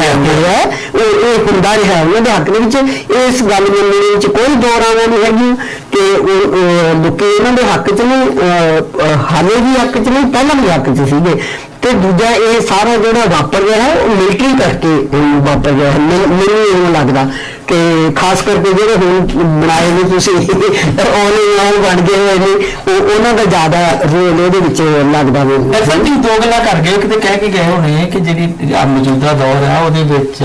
[SPEAKER 3] ਹੈ। ਉਹ ਇਹ ਹੁੰਦਾ ਰਿਹਾ ਉਹਨਾਂ ਦੇ ਹੱਕ ਦੇ ਵਿੱਚ ਇਸ ਗੱਲ ਮੰਨਣ ਵਿੱਚ ਕੋਈ ਦੋ ਰਾਵਾਂ ਨਹੀਂ ਹੈਗੀ ਕਿ ਉਹ ਲੋਕੀ ਇਹਨਾਂ ਦੇ ਹੱਕ 'ਚ ਨਹੀਂ ਹਾਲੇ ਵੀ ਹੱਕ 'ਚ ਨਹੀਂ ਪਹਿਲਾਂ ਵੀ ਹੱਕ 'ਚ ਸੀਗੇ। ਤੇ ਦੂਜਾ ਇਹ ਸਾਰਾ ਜਿਹੜਾ ਵਾਪਰ ਰਿਹਾ ਹੈ ਉਹ ਮਿਲਟਰੀ ਕਰਕੇ ਵਾਪਰ ਗਿਆ ਹੈ ਮੈਨੂੰ ਮੈਨੂੰ ਇਹ ਲੱਗਦਾ। ਕਿ ਖਾਸ ਕਰਕੇ ਜਿਹੜੇ ਹੁਣ ਬਣਾਏ ਨੇ ਤੁਸੀਂ ਆਨਲਾਈਨ ਬਣ ਗਏ ਹੋਏ ਨੇ ਉਹ ਉਹਨਾਂ ਦਾ ਜ਼ਿਆਦਾ ਰੋਲ ਇਹਦੇ ਵਿੱਚ ਲੱਗਦਾ ਵੇ
[SPEAKER 1] ਐਸਾ ਜੀ ਦੋ ਗੱਲਾਂ ਕਰ ਗਏ ਕਿਤੇ ਕਹਿ ਕੇ ਗਏ ਹੋਣੇ ਕਿ ਜਿਹੜੀ ਆ ਮੌਜੂਦਾ ਦੌਰ ਆ ਉਹਦੇ ਵਿੱਚ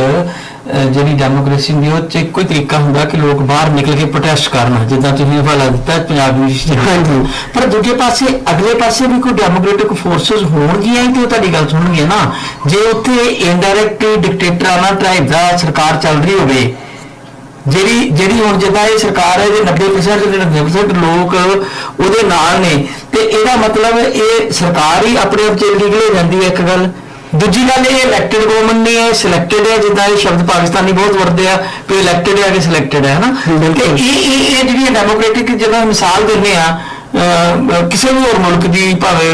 [SPEAKER 1] ਜਿਹੜੀ ਡੈਮੋਕ੍ਰੇਸੀ ਦੀ ਉਹ ਚ ਇੱਕੋ ਹੀ ਤਰੀਕਾ ਹੁੰਦਾ ਕਿ ਲੋਕ ਬਾਹਰ ਨਿਕਲ ਕੇ ਪ੍ਰੋਟੈਸਟ ਕਰਨ ਜਿੱਦਾਂ ਤੁਸੀਂ ਹਵਾਲਾ ਦਿੱਤਾ ਪੰਜਾਬ ਯੂਨੀਵਰਸਿਟੀ। ਪਰ ਦੂਜੇ ਪਾਸੇ ਅਗਲੇ ਪਾਸੇ ਵੀ ਕੋਈ ਡੈਮੋਕ੍ਰੈਟਿਕ ਫੋਰਸਸ ਹੋਣਗੀਆਂ ਤੇ ਉਹ ਤੁਹਾਡੀ ਗੱਲ ਸੁਣਨਗੇ ਨਾ। ਜੇ ਉੱਥੇ ਇਨਡਾਇਰੈਕਟ ਡਿਕਟੇਟਰਾਨਾ ਟਾਈਪ ਦਾ ਸਰਕਾਰ ਚੱਲ ਰਹੀ ਹੋਵੇ ਜਿਹੜੀ ਜਿਹੜੀ ਹੁਣ ਜਿੱਦਾਂ ਇਹ ਸਰਕਾਰ ਹੈ ਜੇ 90% ਦੇ 90% ਲੋਕ ਉਹਦੇ ਨਾਲ ਨੇ। ਤੇ ਇਹਦਾ ਮਤਲਬ ਇਹ ਸਰਕਾਰ ਹੀ ਆਪਣੇ ਆਪ ਚ ਨਿਕਲੇ ਜਾਂਦੀ ਹੈ ਇੱਕ ਗੱਲ। ਦੂਜੀ ਗੱਲ ਇਹ ਇਲੈਕਟਡ ਗਵਰਨਮੈਂਟ ਨਹੀਂ ਹੈ ਸਿਲੈਕਟਡ ਹੈ ਜਿੱਦਾਂ ਇਹ ਸ਼ਬਦ ਪਾਕਿਸਤਾਨੀ ਬਹੁਤ ਵਰਤਦੇ ਆ ਵੀ ਇਲੈਕਟਡ ਹੈ ਕਿ ਸਿਲੈਕਟਡ ਹੈ ਹਨਾ। ਤੇ ਇਹ ਇਹ ਇਹ ਜਿਹੜੀ ਡੈਮੋਕ੍ਰੈਟਿਕ ਜਦੋਂ ਮਿਸਾਲ ਦਿੰਦੇ ਆ ਕਿਸੇ ਵੀ ਹੋਰ ਮੁਲਕ ਦੀ ਭਾਵੇਂ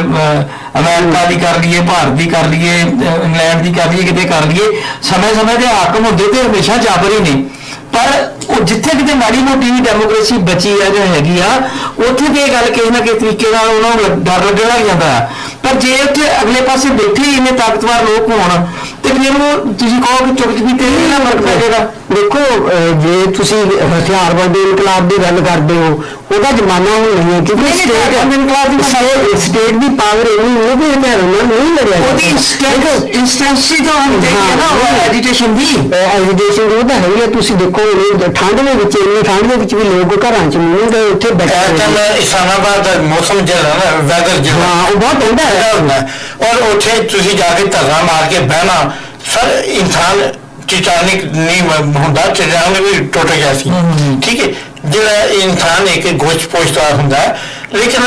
[SPEAKER 1] ਅਮਰੀਕਾ ਦੀ ਕਰ ਲਈਏ ਭਾਰਤ ਦੀ ਕਰ ਲਈਏ ਇੰਗਲੈਂਡ ਦੀ ਕਰ ਲਈਏ ਕਿਤੇ ਕਰ ਲਈਏ ਸਮੇਂ ਸਮੇਂ ਦੇ ਹਾਕਮ ਹੁੰਦੇ ਤੇ ਹਮੇਸ਼ਾ ਜਾਬਰ ਹੀ ਨੇ। ਪਰ ਉਹ ਜਿੱਥੇ ਕਿਤੇ ਮਾੜੀ ਮੋਟੀ ਵੀ ਡੈਮੋਕ੍ਰੇਸੀ ਬਚੀ ਹੈ ਜਾਂ ਹੈਗੀ ਆ, ਉੱਥੇ ਤੇ ਇਹ ਗੱਲ ਕਿਸੇ ਨਾ ਕਿਸੇ ਤਰੀਕੇ ਨਾਲ ਉਹਨਾਂ ਨੂੰ ਡਰ ਲੱਗਣ ਲੱਗ ਜਾਂਦਾ ਪਰ ਜੇ ਉੱਥੇ ਅਗਲੇ ਪਾਸੇ ਬੈਠੇ ਇੰਨੇ ਤਾਕਤਵਰ ਲੋਕ ਹੋਣ, ਤੇ ਫਿਰ ਉਹ ਤੁਸੀਂ ਕਹੋ ਕਿ ਚੁੱਪ ਚੁਪੀਤੇ ਇਹ ਨਾ ਫ਼ਰਕ ਪੈ ਜਾਏਗਾ?
[SPEAKER 3] ਦੇਖੋ ਜੇ ਤੁਸੀਂ ਹਥਿਆਰਬੰਦ ਇਨਕਲਾਬ ਦੀ ਗੱਲ ਕਰਦੇ ਹੋ ਉਹਦਾ ਜ਼ਮਾਨਾ ਹੁਣ ਨਹੀਂ ਹੈ ਕਿਉਂਕਿ ਸਟੇਟ
[SPEAKER 1] ਇਨਕਲਾਬ ਦੀ
[SPEAKER 3] ਸਟੇਟ ਸਟੇਟ ਦੀ ਪਾਵਰ ਇੰਨੀ ਨਹੀਂ ਹੈ ਕਿ ਹਥਿਆਰਾਂ ਨਾਲ ਨਹੀਂ ਲੜਿਆ
[SPEAKER 1] ਉਹਦੀ ਇੰਸਟੈਂਸੀ ਤਾਂ ਹੋਣੀ ਹੈ ਨਾ ਉਹ ਐਜੀਟੇਸ਼ਨ ਦੀ।
[SPEAKER 3] ਐਜੀਟੇਸ਼ਨ ਉਹ ਤਾਂ ਹੈ ਹੀ ਤੁਸੀਂ ਦੇਖੋ ਇਹ ਠੰਡ ਦੇ ਵਿੱਚ ਇੰਨੀ ਠੰਡ ਦੇ ਵਿੱਚ ਵੀ ਲੋਕ ਘਰਾਂ ਚ ਨਹੀਂ ਗਏ ਉੱਥੇ ਬੈਠੇ ਨੇ।
[SPEAKER 2] ਇਸਲਾਮਾਬਾਦ ਦਾ ਮੌਸਮ ਜਿਹੜਾ ਨਾ ਵੈਦਰ ਜਿਹੜਾ।
[SPEAKER 3] ਹਾਂ ਉਹ ਬਹੁਤ ਠੰਡਾ
[SPEAKER 2] ਠੰਡਾ
[SPEAKER 3] ਹੈ।
[SPEAKER 2] ਹੁੰਦਾ ਹੈ। ਔਰ ਉੱਥੇ ਤੁਸੀਂ ਜਾ ਕੇ ਧਰਨਾ ਮਾਰ ਕੇ ਬਹਿਣਾ ਸਰ ਇਨਸਾਨ ਟਿਟਾਨਿਕ ਨਹੀਂ ਹੁੰਦਾ ਟਿਟਾਨਿਕ ਵੀ ਟੁੱਟ ਗਿਆ ਸੀ। ਠੀਕ ਹੈ। ਜਿਹੜਾ ਇਨਸਾਨ ਇੱਕ ਗੋਚ ਪੋਚਦਾ ਹੁੰਦਾ ਲੇਕਿਨ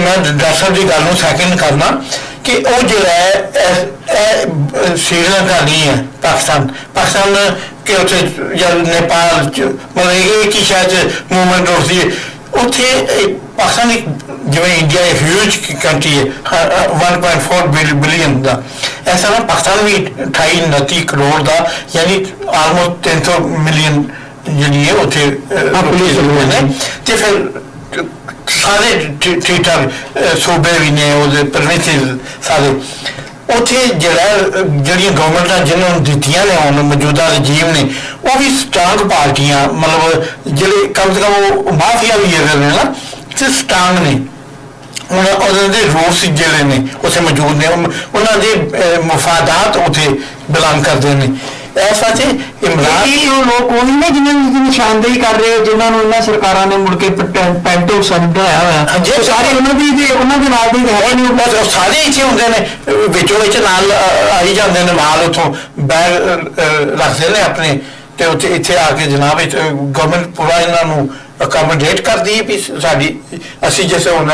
[SPEAKER 2] ਮੈਂ ਡਾਕਟਰ ਸਾਹਿਬ ਦੀ ਗੱਲ ਨੂੰ ਸੈਕਿੰਡ ਕਰਨਾ ਕਿ ਉਹ ਜਿਹੜਾ ਹੈ, ਇਹ- ਇਹ ਹੈ ਪਾਕਿਸਤਾਨ। ਪਾਕਿਸਤਾਨ ਕਿ ਉੱਥੇ ਜਾਂ ਨੇਪਾਲ ਚ, ਮਤਲਬ ਇਹ ਕੀ ਸ਼ਾਇਦ ਮੂਵਮੈਂਟ ਉੱਠਦੀ ਹੈ, ਉੱਥੇ ਪਾਕਿਸਤਾਨ ਇੱਕ ਜਿਵੇਂ ਇੰਡੀਆ ਇੱਕ ਹਿਊਜ ਕੰਟਰੀ ਹੈ, ਹ- ਹ- 1.4 ਬਿਲੀਅਨ ਦਾ। ਐਸਾ ਨਾ ਪਾਕਿਸਤਾਨ ਵੀ 28 29 ਕਰੋੜ ਦਾ, ਯਾਨੀ ਆਲਮੋਸਟ 300 ਮਿਲੀਅਨ ਜਿਹੜੀ ਹੈ ਉੱਥੇ
[SPEAKER 3] ਹੈ।
[SPEAKER 2] ਨੇ। ਤੇ ਫਿਰ ਸਾਰੇ ਅਹ, ਸੂਬੇ ਵੀ ਨੇ ਉਹਦੇ ਪ੍ਰੋਵਿੰਸਿਸ ਸਾਰੇ। ਉੱਥੇ ਜਿਹੜਾ ਜਿਹੜੀਆਂ ਗਵਰਨਮੈਂਟਾਂ ਜਿਨ੍ਹਾਂ ਨੂੰ ਦਿੱਤੀਆਂ ਨੇ ਹੁਣ ਮੌਜੂਦਾ ਰਜੀਮ ਨੇ ਉਹ ਵੀ ਸਟਰੋਂਗ ਪਾਰਟੀਆਂ ਮਤਲਬ ਜਿਹੜੇ ਕਮ ਸੇ ਕਮ ਉਹ ਮਾਫੀਆ ਵੀ ਜਿਹੜੇ ਨੇ ਨਾ ਤੇ ਸਟਰੋਂਗ ਨੇ। ਹੁਣ ਉਹਨਾਂ ਦੇ ਰੂਟਸ ਜਿਹੜੇ ਨੇ ਉੱਥੇ ਮੌਜੂਦ ਨੇ ਉਹ- ਉਹਨਾਂ ਦੇ ਮਫਾਦਾਤ ਉੱਥੇ ਬਿਲੋਂਗ ਕਰਦੇ ਨੇ। ਇਸ ਵਾਸਤੇ ਇਮਰਾਨ
[SPEAKER 1] ਇਹ ਉਹ ਲੋਕ ਉਹ ਨਹੀਂ ਨੇ ਜਿਨ੍ਹਾਂ ਨੂੰ ਤੁਸੀਂ ਨਿਸ਼ਾਨਦੇਹੀ ਕਰ ਰਹੇ ਹੋ ਜਿਨ੍ਹਾਂ ਨੂੰ ਇਹਨਾਂ ਸਰਕਾਰਾਂ ਨੇ ਮੁੜ ਕੇ ਪੈਂਟੋ ਸਮਝਾਇਆ ਹੋਇਆ। ਉਹ ਸਾਰੇ ਉਹਨਾਂ ਦੀ ਤੇ ਉਹਨਾਂ ਦੇ ਨਾਲ ਦੇ ਹੈ ਨਹੀਂ
[SPEAKER 2] ਬਸ ਉਹ ਸਾਰੇ ਇੱਥੇ ਹੁੰਦੇ ਨੇ ਵਿੱਚੋਂ ਵਿੱਚ ਨਾਲ ਆਈ ਜਾਂਦੇ ਨੇ ਮਾਲ ਉਥੋਂ ਬੈਗ ਰੱਖਦੇ ਨੇ ਆਪਣੇ ਤੇ ਉੱਥੇ ਇੱਥੇ ਆ ਕੇ ਜਨਾਬ ਗਵਰਨਮੈਂਟ ਪੂਰਾ ਇਹਨਾਂ ਨੂੰ ਅਕਮੋਡੇਟ ਕਰਦੀ ਹੈ ਵੀ ਸਾਡੀ ਅਸੀਂ ਜਿਵੇਂ ਹੁਣ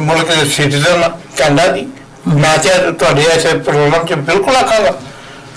[SPEAKER 2] ਮੁਲਕ ਦੇ ਸਿਟੀਜ਼ਨ ਕੈਨੇਡਾ ਦੀ ਮੈਂ ਤੁਹਾਡੇ ਇਸ ਪ੍ਰੋਗਰਾਮ 'ਚ ਬਿਲਕੁਲ ਆਖਾਂਗਾ।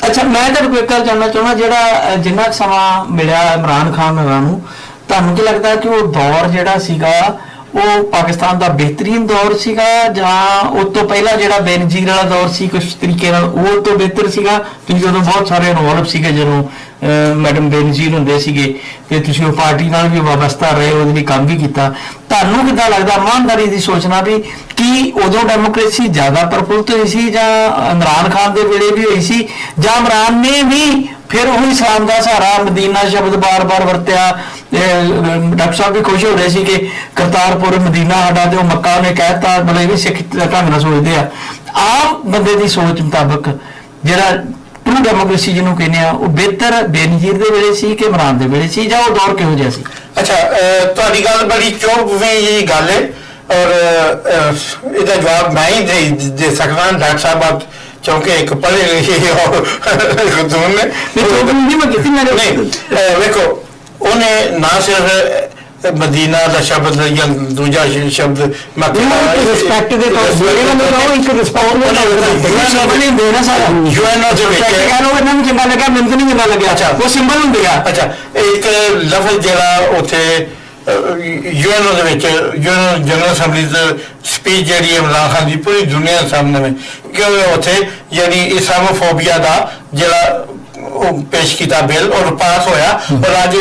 [SPEAKER 1] ਅੱਛਾ, ਮੈਂ ਤਾਂ ਕੋਈ ਗੱਲ ਜਾਣਨਾ ਚਾਹੁੰਦਾ, ਜਿਹੜਾ ਜਿੰਨਾ ਸਮਾਂ ਮਿਲਿਆ ਇਮਰਾਨ ਖਾਨ ਹੋਰਾਂ ਨੂੰ, ਤੁਹਾਨੂੰ ਕੀ ਲੱਗਦਾ ਕਿ ਉਹ ਦੌਰ ਜਿਹੜਾ ਸੀਗਾ, ਉਹ ਪਾਕਿਸਤਾਨ ਦਾ ਬਿਹਤਰੀਨ ਦੌਰ ਸੀਗਾ, ਜਾਂ ਉਸ ਤੋਂ ਪਹਿਲਾਂ ਜਿਹੜਾ ਬੇਨਜ਼ੀਰ ਵਾਲਾ ਦੌਰ ਸੀ ਕੁਝ ਤਰੀਕੇ ਨਾਲ ਉਹ ਤੋਂ ਬਿਹਤਰ ਸੀਗਾ? ਤੁਸੀਂ ਜਦੋਂ ਬਹੁਤ ਸਾਰੇ ਇਨਵੋਲਵ ਸੀਗੇ ਜਦੋਂ ਮੈਡਮ ਬੇਨਜ਼ੀਰ ਹੁੰਦੇ ਸੀਗੇ ਤੇ ਤੁਸੀਂ ਉਹ ਪਾਰਟੀ ਨਾਲ ਵੀ ਵਾਬਸਤਾ ਰਹੇ, ਉਹਦੇ ਲਈ ਕੰਮ ਵੀ ਕੀਤਾ। ਤੁਹਾਨੂੰ ਕਿੱਦਾਂ ਲੱਗਦਾ, ਇਮਾਨਦਾਰੀ ਦੀ ਸੋਚਣਾ ਵੀ ਕੀ ਉਦੋਂ ਡੈਮੋਕ੍ਰੇਸੀ ਜ਼ਿਆਦਾ ਪ੍ਰਫੁੱਲਤ ਹੋਈ ਸੀ ਜਾਂ ਇਮਰਾਨ ਖਾਨ ਦੇ ਵੇਲੇ ਵੀ ਹੋਈ ਸੀ, ਜਾਂ ਇਮਰਾਨ ਨੇ ਵੀ ਫਿਰ ਉਹ ਇਸਲਾਮ ਦਾ ਸਹਾਰਾ ਮਦੀਨਾ ਸ਼ਬਦ ਬਾਰ-ਬਾਰ ਵਰਤਿਆ ਡਾਕਟਰ ਸਾਹਿਬ ਵੀ ਖੁਸ਼ ਹੋ ਰਹੇ ਸੀ ਕਿ ਕਰਤਾਰਪੁਰ ਮਦੀਨਾ ਸਾਡਾ ਤੇ ਉਹ ਮੱਕਾ ਉਹਨੇ ਕਹਿਤਾ ਮਤਲਬ ਇਹ ਵੀ ਸਿੱਖ ਢੰਗ ਨਾਲ ਸੋਚਦੇ ਆ। ਆਮ ਬੰਦੇ ਦੀ ਸੋਚ ਮੁਤਾਬਕ ਜਿਹੜਾ ਟਰੂ ਡੈਮੋਕ੍ਰੇਸੀ ਜਿਹਨੂੰ ਕਹਿੰਦੇ ਆ ਉਹ ਬਿਹਤਰ ਬੇਨਜ਼ੀਰ ਦੇ ਵੇਲੇ ਸੀ ਕਿ ਇਮਰਾਨ ਦੇ ਵੇਲੇ ਸੀ ਜਾਂ ਉਹ ਦੌਰ ਕਿਹੋ ਜਿਹਾ ਸੀ
[SPEAKER 2] ਅੱਛਾ ਤੁਹਾਡੀ ਗੱਲ ਬੜੀ ਜਿਹੀ ਗੱਲ ਹੈ ਔਰ ਇਹਦਾ ਜਵਾਬ ਮੈਂ ਹੀ ਦੇ ਦੇ ਸਕਦਾ ਹਾਂ। ਡਾਕਟਰ ਸਾਹਿਬ ਆਪ ਚੌਂਕੇ ਇੱਕ ਪੜ੍ਹੇ ਲਿਖੇ ਔਰ ਖੁਦੂਨ ਨੇ
[SPEAKER 1] ਨਹੀਂ
[SPEAKER 2] ਵੇਖੋ ਉਹਨੇ ਨਾ ਸਿਰਫ ਮਦੀਨਾ ਦਾ ਸ਼ਬਦ ਜਾਂ ਦੂਜਾ ਸ਼ਬਦ ਮੱਕਾ
[SPEAKER 3] ਰਿਸਪੈਕਟ ਦੇ ਤੌਰ ਮੇਰੇ ਵੱਲੋਂ ਤਾਂ ਉਹ ਇੱਕ ਰਿਸਪੌਂਸ
[SPEAKER 1] ਬੜਾ ਸਿੰਬਲ ਹੀ ਹੁੰਦੇ ਨਾ ਸਾਰਾ।
[SPEAKER 2] ਯੂਐਨਓ ਦੇ ਵਿੱਚ
[SPEAKER 1] ਕਹਿ ਲਓ ਇਹਨਾਂ ਨੂੰ ਚੰਗਾ ਲੱਗਾ ਮੈਨੂੰ ਤਾਂ ਨਹੀਂ ਚੰਗਾ ਲੱਗਿਆ।
[SPEAKER 2] ਅੱਛਾ।
[SPEAKER 1] ਉਹ ਸਿੰਬਲ ਹੁੰਦੇ ਆ।
[SPEAKER 2] ਅੱਛਾ। ਇੱਕ ਲਫ਼ਜ਼ ਜਿਹੜਾ ਉੱਥੇ ਯੂਐਨਓ ਦੇ ਵਿੱਚ ਯੂਐਨਓ ਜਨਰਲ ਅਸੈਂਬਲੀ ਦੀ ਸਪੀਚ ਜਿਹੜੀ ਹੈ ਇਮਰਾਨ ਖਾਨ ਦੀ ਪੂਰੀ ਦੁਨੀਆ ਦੇ ਸਾਹਮਣੇ। ਵਿੱਚ ਕਿਉਂਕਿ ਉੱਥੇ ਜਿਹੜੀ ਇਸਲਾਮੋਫੋਬੀਆ ਦਾ ਜਿਹੜਾ ਉਹ ਪੇਸ਼ ਕੀਤਾ ਬਿੱਲ ਔਰ ਪਾਸ ਹੋਇਆ ਔਰ ਅੱਜ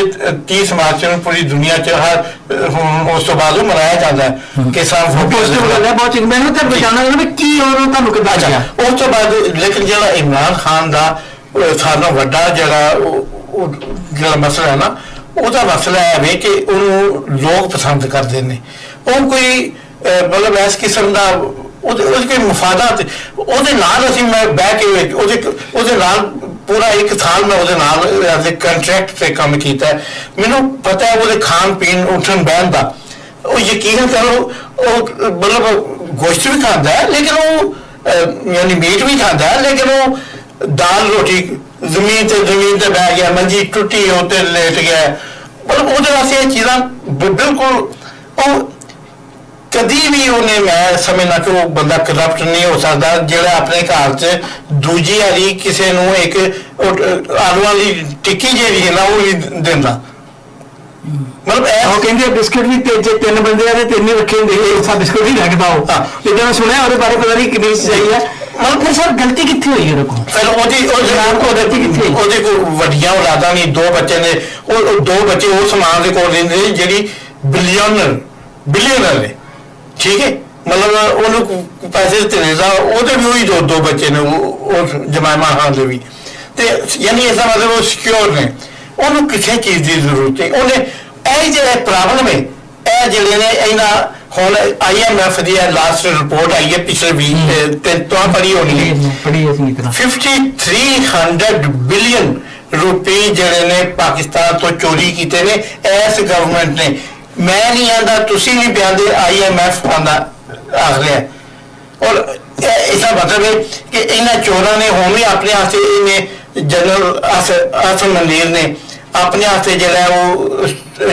[SPEAKER 2] 30 ਮਾਰਚ ਨੂੰ ਪੂਰੀ ਦੁਨੀਆ 'ਚ ਹਰ ਹੁਣ ਉਸ ਤੋਂ ਬਾਅਦ ਉਹ ਮਨਾਇਆ ਜਾਂਦਾ ਹੈ। ਕਿ
[SPEAKER 1] ਪੋਜ਼ਿਟਿਵ ਗੱਲ ਹੈ ਬਹੁਤ ਮੈਨੂੰ ਤਾਂ ਬਚਾਉਣਾ ਹੈ ਕੀ ਉਹ ਤੁਹਾਨੂੰ ਕਿੱਦਾਂ ਲੱਗਿਆ?
[SPEAKER 2] ਉਸ ਤੋਂ ਬਾਅਦ ਲੇਕਿਨ ਜਿਹੜਾ ਇਮਰਾਨ ਖਾਨ ਦਾ ਨਾਲੋਂ ਵੱਡਾ ਜਿਹੜਾ ਉਹ ਜਿਹੜਾ ਮਸਲਾ ਹੈ ਨਾ ਉਹਦਾ ਮਸਲਾ ਹੈ ਵੀ ਕਿ ਉਹਨੂੰ ਲੋਕ ਪਸੰਦ ਕਰਦੇ ਨੇ। ਉਹ ਕੋਈ ਮਤਲਬ ਇਸ ਕਿਸਮ ਦਾ ਉਹਦੇ ਉਹਦੇ ਕੋਈ ਮਫਾਦਾਤ ਉਹਦੇ ਨਾਲ ਅਸੀਂ ਮੈਂ ਬਹਿ ਕੇ ਉਹਦੇ ਉਹਦੇ ਨਾਲ ਪੂਰਾ ਇੱਕ ਸਾਲ ਮੈਂ ਉਹਦੇ ਨਾਲ ਐਜ਼ ਕੰਟਰੈਕਟ ਤੇ ਕੰਮ ਕੀਤਾ। ਮੈਨੂੰ ਪਤਾ ਹੈ ਉਹਦੇ ਖਾਣ ਪੀਣ, ਉੱਠਣ, ਬਹਿਣ ਦਾ। ਉਹ ਯਕੀਨ ਕਰੋ, ਉਹ ਮਤਲਬ ਗੋਸ਼ਤ ਵੀ ਖਾਂਦਾ ਹੈ, ਲੇਕਿਨ ਉਹ ਯਾਨੀ ਮੀਟ ਵੀ ਖਾਂਦਾ ਹੈ, ਲੇਕਿਨ ਉਹ ਦਾਲ, ਰੋਟੀ ਜ਼ਮੀਨ ਤੇ ਜ਼ਮੀਨ ਤੇ ਬਹਿ ਗਿਆ, ਮੰਜੀ ਟੁੱਟੀ ਉੱਤੇ ਲੇਟ ਗਿਆ। ਮਤਲਬ ਉਹਦੇ ਵਾਸਤੇ ਇਹ ਚੀਜ਼ਾਂ ਬਿਲਕੁਲ ਉਹ ਕਦੀ ਵੀ ਉਹਨੇ ਮੈਂ ਸਮਝਣਾ ਕਿ ਉਹ ਬੰਦਾ ਕਰਪਟ ਨਹੀਂ ਹੋ ਸਕਦਾ ਜਿਹੜਾ ਆਪਣੇ ਘਰ 'ਚ ਦੂਜੀ ਵਾਰੀ ਕਿਸੇ ਨੂੰ ਇੱਕ ਉਹ, ਆਲੂਆਂ ਦੀ ਟਿੱਕੀ ਜਿਹੜੀ ਹੈ ਨਾ ਉਹ ਦਿੰਦਾ। ਮਤਲਬ ਇਹ
[SPEAKER 1] ਉਹ ਕਹਿੰਦੇ ਬਿਸਕੁਟ ਵੀ ਤੇ ਜੇ ਤਿੰਨ ਬੰਦੇ ਆ ਤੇ ਤਿੰਨ ਹੀ ਰੱਖੇ ਹੁੰਦੇ ਇਹ ਸਾ ਬਿਸਕੁਟ ਹੀ ਰੱਖਦਾ ਉਹ। ਜਿੱਦਾਂ ਮੈਂ ਸੁਣਿਆ ਉਹਦੇ ਬਾਰੇ ਪਤਾ ਨਹੀਂ ਕਿੰਨੀ ਸਹੀ ਹੈ। ਮਤਲਬ ਫਿਰ ਸਰ ਗਲਤੀ ਕਿੱਥੇ ਹੋਈ ਉਹਦੇ ਕੋਲ?
[SPEAKER 2] ਫਿਰ ਉਹਦੀ ਉਹਦੇ
[SPEAKER 1] ਇਮਰਾਨ ਕੋਲ ਦਿੱਤੀ ਕਿੱਥੇ?
[SPEAKER 2] ਉਹਦੇ ਕੋਲ ਵੱਡੀਆਂ ਔਲਾਦਾਂ ਨਹੀਂ ਦੋ ਬੱਚੇ ਨੇ ਉਹ ਉਹ ਦੋ ਬੱਚੇ ਉਹ ਸਮਾਨ ਦੇ ਕੋਲ ਰਹਿੰਦੇ ਜਿਹੜੀ ਬਿਲੀਅਨਰ ਬਿਲੀਅਨਰ ਨੇ। ਠੀਕ ਹੈ ਮਤਲਬ ਉਹਨੂੰ ਕੋ- ਪੈਸੇ ਦਿੱਤੇ ਦਾ ਉਹਦੇ ਵੀ ਉਹੀ ਦੋ ਦੋ ਬੱਚੇ ਨੇ ਉਹ ਉਹ ਜਮਾਇਮਾ ਖਾਨ ਦੇ ਵੀ ਤੇ ਯਾਨੀ ਇਹਦਾ ਮਤਲਬ ਉਹ ਸਿਕਿਉਰ ਨੇ ਉਹਨੂੰ ਕਿਸੇ ਚੀਜ਼ ਦੀ ਜ਼ਰੂਰਤ ਨਹੀਂ ਉਹਨੇ ਇਹ ਜਿਹੜੇ ਪ੍ਰੋਬਲਮ ਹੈ ਇਹ ਜਿਹੜੇ ਨੇ ਇਹਨਾਂ ਹੁਣ ਆਈਐਮਐਫ ਦੀ ਲਾਸਟ ਰਿਪੋਰਟ ਆਈ ਹੈ ਪਿਛਲੇ ਵੀਕ ਤੇ ਤੋਂ ਪੜੀ ਹੋਣੀ ਹੈ
[SPEAKER 1] ਪੜੀ ਅਸੀਂ ਇਤਨਾ
[SPEAKER 2] 5300 ਬਿਲੀਅਨ ਰੁਪਏ ਜਿਹੜੇ ਨੇ ਪਾਕਿਸਤਾਨ ਤੋਂ ਚੋਰੀ ਕੀਤੇ ਨੇ ਐਸ ਗਵਰਨਮੈਂਟ ਨੇ ਮੈਂ ਨਹੀਂ ਆਂਦਾ, ਤੁਸੀਂ ਨਹੀਂ ਬਿਆਨਦੇ ਆਈਐਮਐਫ ਆਂਦਾ, ਆਖ ਰਿਹਾ ਔਰ ਇਹ- ਮਤਲਬ ਹੈ ਕਿ ਇਹਨਾਂ ਚੋਰਾਂ ਨੇ ਹੁਣ ਵੀ ਆਪਣੇ ਵਾਸਤੇ ਇਹਨੇ ਜਨਰਲ ਆਸਮ ਮੰਦਿਰ ਨੇ ਆਪਣੇ ਵਾਸਤੇ ਜਿਹੜਾ ਉਹ,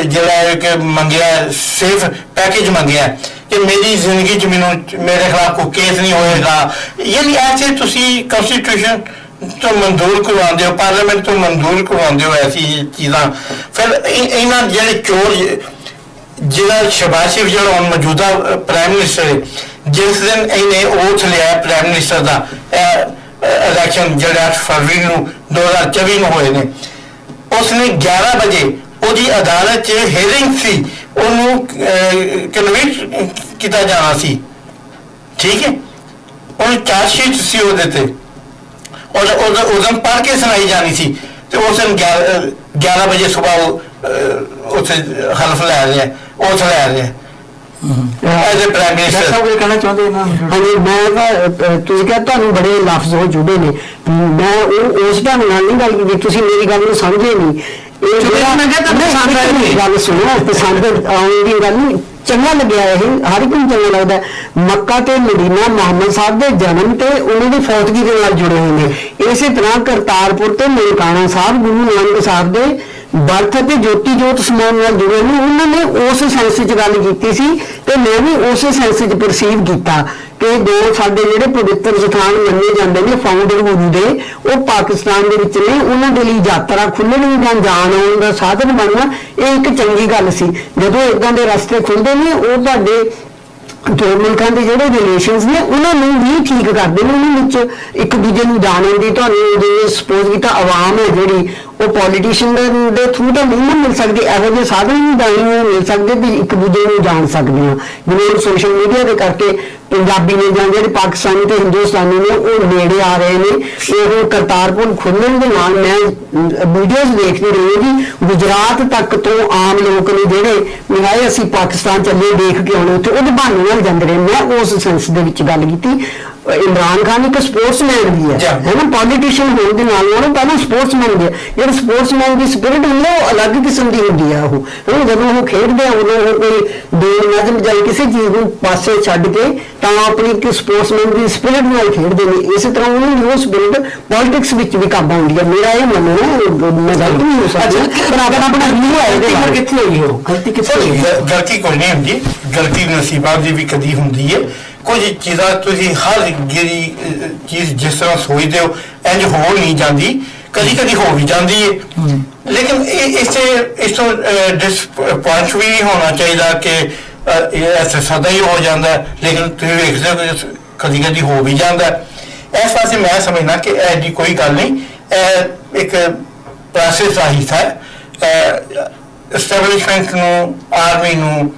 [SPEAKER 2] ਜਿਹੜਾ ਹੈ ਮੰਗਿਆ ਸੇਫ ਪੈਕੇਜ ਮੰਗਿਆ ਕਿ ਮੇਰੀ ਜ਼ਿੰਦਗੀ 'ਚ ਮੈਨੂੰ, ਮੇਰੇ ਖਿਲਾਫ ਕੋਈ ਕੇਸ ਨਹੀਂ ਹੋਏਗਾ। ਯਾਨੀ ਐਸੇ ਤੁਸੀਂ ਕਨਸਟੀਟਿਊਸ਼ਨ ਤੋਂ ਮਨਜ਼ੂਰ ਕਰਵਾਉਂਦੇ ਹੋ ਪਾਰਲੀਮੈਂਟ ਤੋਂ ਮਨਜ਼ੂਰ ਕਰਵਾਉਂਦੇ ਹੋ ਐਸੀ ਚੀਜ਼ਾਂ। ਫਿਰ ਇਹਨਾਂ ਜਿਹੜੇ ਚੋਰ ਜਿਹੜਾ ਸ਼ਬਾਜ਼ ਸ਼ਰੀਫ ਜਿਹੜਾ ਹੁਣ ਮੌਜੂਦਾ ਪ੍ਰਾਈਮ ਮਿਨਿਸਟਰ ਹੈ, ਜਿਸ ਦਿਨ ਇਹਨੇ ਓਥ ਲਿਆ ਪ੍ਰਾਈਮ ਮਿਨਿਸਟਰ ਦਾ ਇਲੈਕਸ਼ਨ ਜਿਹੜਾ ਫਰਵਰੀ ਨੂੰ 2024 ਨੂੰ ਹੋਏ ਨੇ। ਉਸਨੇ 11 ਵਜੇ ਉਹਦੀ ਅਦਾਲਤ 'ਚ ਹੀਅਰਿੰਗ ਸੀ, ਉਹਨੂੰ ਕਨਵਿਕਟ ਕੀਤਾ ਜਾਣਾ ਸੀ। ਠੀਕ ਹੈ? ਉਹਨੂੰ ਚਾਰਜ ਸ਼ੀਟ ਸੀ ਉਹਦੇ ਤੇ। ਔਰ ਉਹਦਾ ਪੜ੍ਹ ਕੇ ਸੁਣਾਈ ਜਾਣੀ ਸੀ। ਤੇ ਉਸ ਦਿਨ 11 ਵਜੇ ਸਵੇਰ ਉਹ ਉੱਥੇ ਹਲਫ ਲੈ ਰਿਹਾ ਉਹ ਲੈ ਰਿਹਾ ਐਜ਼ ਅ ਪ੍ਰਾਈਮ ਮਿਨਿਸਟਰ
[SPEAKER 1] ਇਹ ਕਹਿਣਾ ਚਾਹੁੰਦੇ ਇਹਨਾਂ ਨੂੰ
[SPEAKER 3] ਹਾਂਜੀ ਮੈਂ ਤਾਂ, ਅਹ, ਤੁਸੀਂ ਕਿਹਾ ਤੁਹਾਨੂੰ ਬੜੇ ਲਫ਼ਜ਼ ਹੋ ਜੁੜੇ ਨੇ। ਮੈਂ ਉਹ ਉਸ ਢੰਗ ਨਾਲ ਨਹੀਂ ਗੱਲ ਕੀਤੀ ਤੁਸੀਂ ਮੇਰੀ ਗੱਲ ਨੂੰ ਸਮਝੇ ਨਹੀਂ। ਇਹ ਜਿਹੜਾ-
[SPEAKER 1] ਮੈਂ ਕਿਹਾ ਤੁਹਾਨੂੰ
[SPEAKER 3] ਨਹੀਂ,
[SPEAKER 1] ਪਸੰਦ ਆਈ
[SPEAKER 3] ਮੇਰੀ ਗੱਲ ਸੁਣੋ ਪਸੰਦ ਆਉਣ ਦੀ ਗੱਲ ਨਹੀਂ ਚੰਗਾ ਲੱਗਿਆ ਇਹ ਹਰ ਇੱਕ ਨੂੰ ਚੰਗਾ ਲੱਗਦਾ। ਹੈ। ਮੱਕਾ ਤੇ ਮਦੀਨਾ ਮੁਹੰਮਦ ਸਾਹਿਬ ਦੇ ਜਨਮ ਤੇ ਉਹਨਾਂ ਦੀ ਫੌਤਗੀ ਦੇ ਨਾਲ ਜੁੜੇ ਹੋਏ ਨੇ। ਇਸੇ ਤਰ੍ਹਾਂ ਕਰਤਾਰਪੁਰ ਤੇ ਨਨਕਾਣਾ ਸਾਹਿਬ ਗੁਰੂ ਨਾਨਕ ਸਾਹਿਬ ਦੇ ਬਰਥ ਤੇ ਜੋਤੀ ਜੋਤ ਸਮਾਨ ਨਾਲ ਜੁੜੇ ਨੇ, ਉਹਨਾਂ ਨੇ ਉਸ ਸੈਂਸ 'ਚ ਗੱਲ ਕੀਤੀ ਸੀ ਤੇ ਮੈਂ ਵੀ ਉਸੇ ਸੈਂਸ 'ਚ ਪਰਸੀਵ ਕੀਤਾ ਕਿ ਦੋ ਸਾਡੇ ਜਿਹੜੇ ਪਵਿੱਤਰ ਸਥਾਨ ਮੰਨੇ ਜਾਂਦੇ ਨੇ ਫਾਊਂਡਰ ਗੁਰੂ ਦੇ, ਉਹ ਪਾਕਿਸਤਾਨ ਦੇ ਵਿੱਚ ਨੇ, ਉਹਨਾਂ ਦੇ ਲਈ ਯਾਤਰਾ ਖੁੱਲ੍ਹਣੀ ਜਾਂ ਜਾਣ ਆਉਣ ਦਾ ਸਾਧਨ ਬਣਨਾ, ਇਹ ਇੱਕ ਚੰਗੀ ਗੱਲ ਸੀ। ਜਦੋਂ ਇਦਾਂ ਦੇ ਰਸਤੇ ਖੁੱਲਦੇ ਨੇ, ਉਹ ਤੁਹਾਡੇ ਦੋ ਮੁਲਕਾਂ ਦੇ ਜਿਹੜੇ ਰਿਲੇਸ਼ਨਸ ਨੇ, ਉਹਨਾਂ ਨੂੰ ਵੀ ਠੀਕ ਕਰਦੇ ਨੇ, ਉਹਨਾਂ ਵਿੱਚ ਇੱਕ ਦੂਜੇ ਨੂੰ ਜਾਣਨ ਦੀ ਤੁਹਾਨੂੰ ਜੇ ਸਪੋਜ਼ ਕੀਤਾ ਆਵਾਮ ਹੈ ਜਿਹੜੀ ਉਹ ਪੋਲੀਟੀਸ਼ੀਅਨ ਦੇ ਥਰੂ ਤਾਂ ਨਹੀਂ ਮਿਲ ਸਕਦੀ, ਇਹੋ ਜਿਹੇ ਸਾਧਨ ਵੀ ਨਹੀਂ ਮਿਲ ਸਕਦੇ ਵੀ ਇੱਕ ਦੂਜੇ ਨੂੰ ਜਾਣ ਸਕਦੇ ਆ ਜਿਵੇਂ ਸੋਸ਼ਲ ਮੀਡੀਆ ਦੇ ਕਰਕੇ ਪੰਜਾਬੀ ਨੇ ਜਾਂ ਜਿਹੜੇ ਪਾਕਿਸਤਾਨੀ ਤੇ ਹਿੰਦੁਸਤਾਨੀ ਨੇ, ਉਹ ਨੇੜੇ ਆ ਰਹੇ ਨੇ। ਉਹ ਕਰਤਾਰਪੁਰ ਖੁੱਲਣ ਦੇ ਨਾਲ ਮੈਂ ਵੀਡੀਓਜ਼ ਦੇਖਦੀ ਰਹੀ ਹਾਂ ਜੀ ਗੁਜਰਾਤ ਤੱਕ ਤੋਂ ਆਮ ਲੋਕ ਨੇ ਜਿਹੜੇ ਨਿਹਾਏ ਅਸੀਂ ਪਾਕਿਸਤਾਨ ਚੱਲੇ ਦੇਖ ਕੇ ਆਉਣੇ ਉੱਥੇ ਉਹਦੇ ਬਹਾਨੇ ਨਾਲ ਜਾਂਦੇ ਰਹੇ। ਮੈਂ ਉਸ ਸੈਂਸ ਦੇ ਵਿੱਚ ਗੱਲ ਕੀਤੀ। ਇਮਰਾਨ ਖਾਨ ਇੱਕ ਸਪੋਰਟਸਮੈਨ ਵੀ ਹੈ। ਹੈ ਨਾ? ਪੋਲੀਟੀਸ਼ੀਅਨ ਹੋਣ ਦੇ ਨਾਲ ਉਹਨੂੰ ਪਹਿਲਾਂ ਸਪੋਰਟਸਮੈਨ ਵੀ ਹੈ। ਜਿਹੜਾ ਸਪੋਰਟਸਮੈਨ ਦੀ ਸਪਿਰਿਟ ਹੁੰਦੀ ਹੈ ਉਹ ਅਲੱਗ ਕਿਸਮ ਦੀ ਹੁੰਦੀ ਹੈ ਉਹ। ਉਹ ਜਦੋਂ ਉਹ ਖੇਡਦੇ ਆ ਉਦੋਂ ਉਹ ਕੋਈ ਦੇਣ ਨਜ਼ਮ ਜਾਂ ਕਿਸੇ ਚੀਜ਼ ਨੂੰ ਪਾਸੇ ਛੱਡ ਕੇ ਤਾਂ ਆਪਣੀ ਇੱਕ ਸਪੋਰਟਸਮੈਨ ਦੀ ਸਪਿਰਿਟ ਨਾਲ ਖੇਡਦੇ ਨੇ। ਇਸੇ ਤਰ੍ਹਾਂ ਉਹਨਾਂ ਦੀ ਉਹ ਸਪਿਰਿਟ ਪੋਲਿਟਿਕਸ ਵਿੱਚ ਵੀ ਕੰਮ ਆਉਂਦੀ ਹੈ ਮੇਰਾ ਇਹ ਮੰਨਣਾ ਹੈ ਮੈਂ ਗਲਤ ਨਹੀਂ ਹੋ ਸਕਦਾ। ਪਰ ਆਪਣਾ ਆਪਣਾ ਵਿਊ ਹੈ ਇਹਦੇ
[SPEAKER 1] ਗਲਤੀ
[SPEAKER 3] ਬਾਰੇ
[SPEAKER 1] ਕਿੱਥੇ ਹੋਈ ਉਹ? ਗਲਤੀ ਕਿੱਥੇ ਹੋਈ? ਹੈ
[SPEAKER 2] ਗਲਤੀ ਕੋਈ ਨਹੀਂ ਹੁੰਦੀ। ਗਲਤੀ ਨਸੀਬਾਂ ਦੀ ਵੀ ਕਦੀ ਹੁੰਦੀ ਹੈ। ਕੁਝ ਚੀਜ਼ਾਂ ਤੁਸੀਂ ਹਰ ਜਿਹੜੀ ਚੀਜ਼ ਜਿਸ ਤਰ੍ਹਾਂ ਸੋਚਦੇ ਹੋ ਇੰਜ ਹੋ ਨਹੀਂ ਜਾਂਦੀ। ਕਦੀ ਕਦੀ ਹੋ ਵੀ ਜਾਂਦੀ ਹੈ। ਲੇਕਿਨ ਇਹ ਇਸੇ ਇਸ ਤੋਂ ਡਿਸਪਾਇੰਟ ਵੀ ਹੋਣਾ ਚਾਹੀਦਾ ਕਿ ਇਹ ਐਸਾ ਸਦਾ ਹੀ ਹੋ ਜਾਂਦਾ। ਲੇਕਿਨ ਤੁਸੀਂ ਵੇਖਦੇ ਹੋ ਕਦੀ ਕਦੀ ਹੋ ਵੀ ਜਾਂਦਾ। ਇਸ ਵਾਸਤੇ ਮੈਂ ਸਮਝਣਾ ਕਿ ਇਹ ਦੀ ਕੋਈ ਗੱਲ ਨਹੀਂ। ਇਹ ਇੱਕ ਪ੍ਰੋਸੈਸ ਦਾ ਹਿੱਸਾ ਹੈ। ਐਸਟੈਬਲਿਸ਼ਮੈਂਟ ਨੂੰ ਆਰਮੀ ਨੂੰ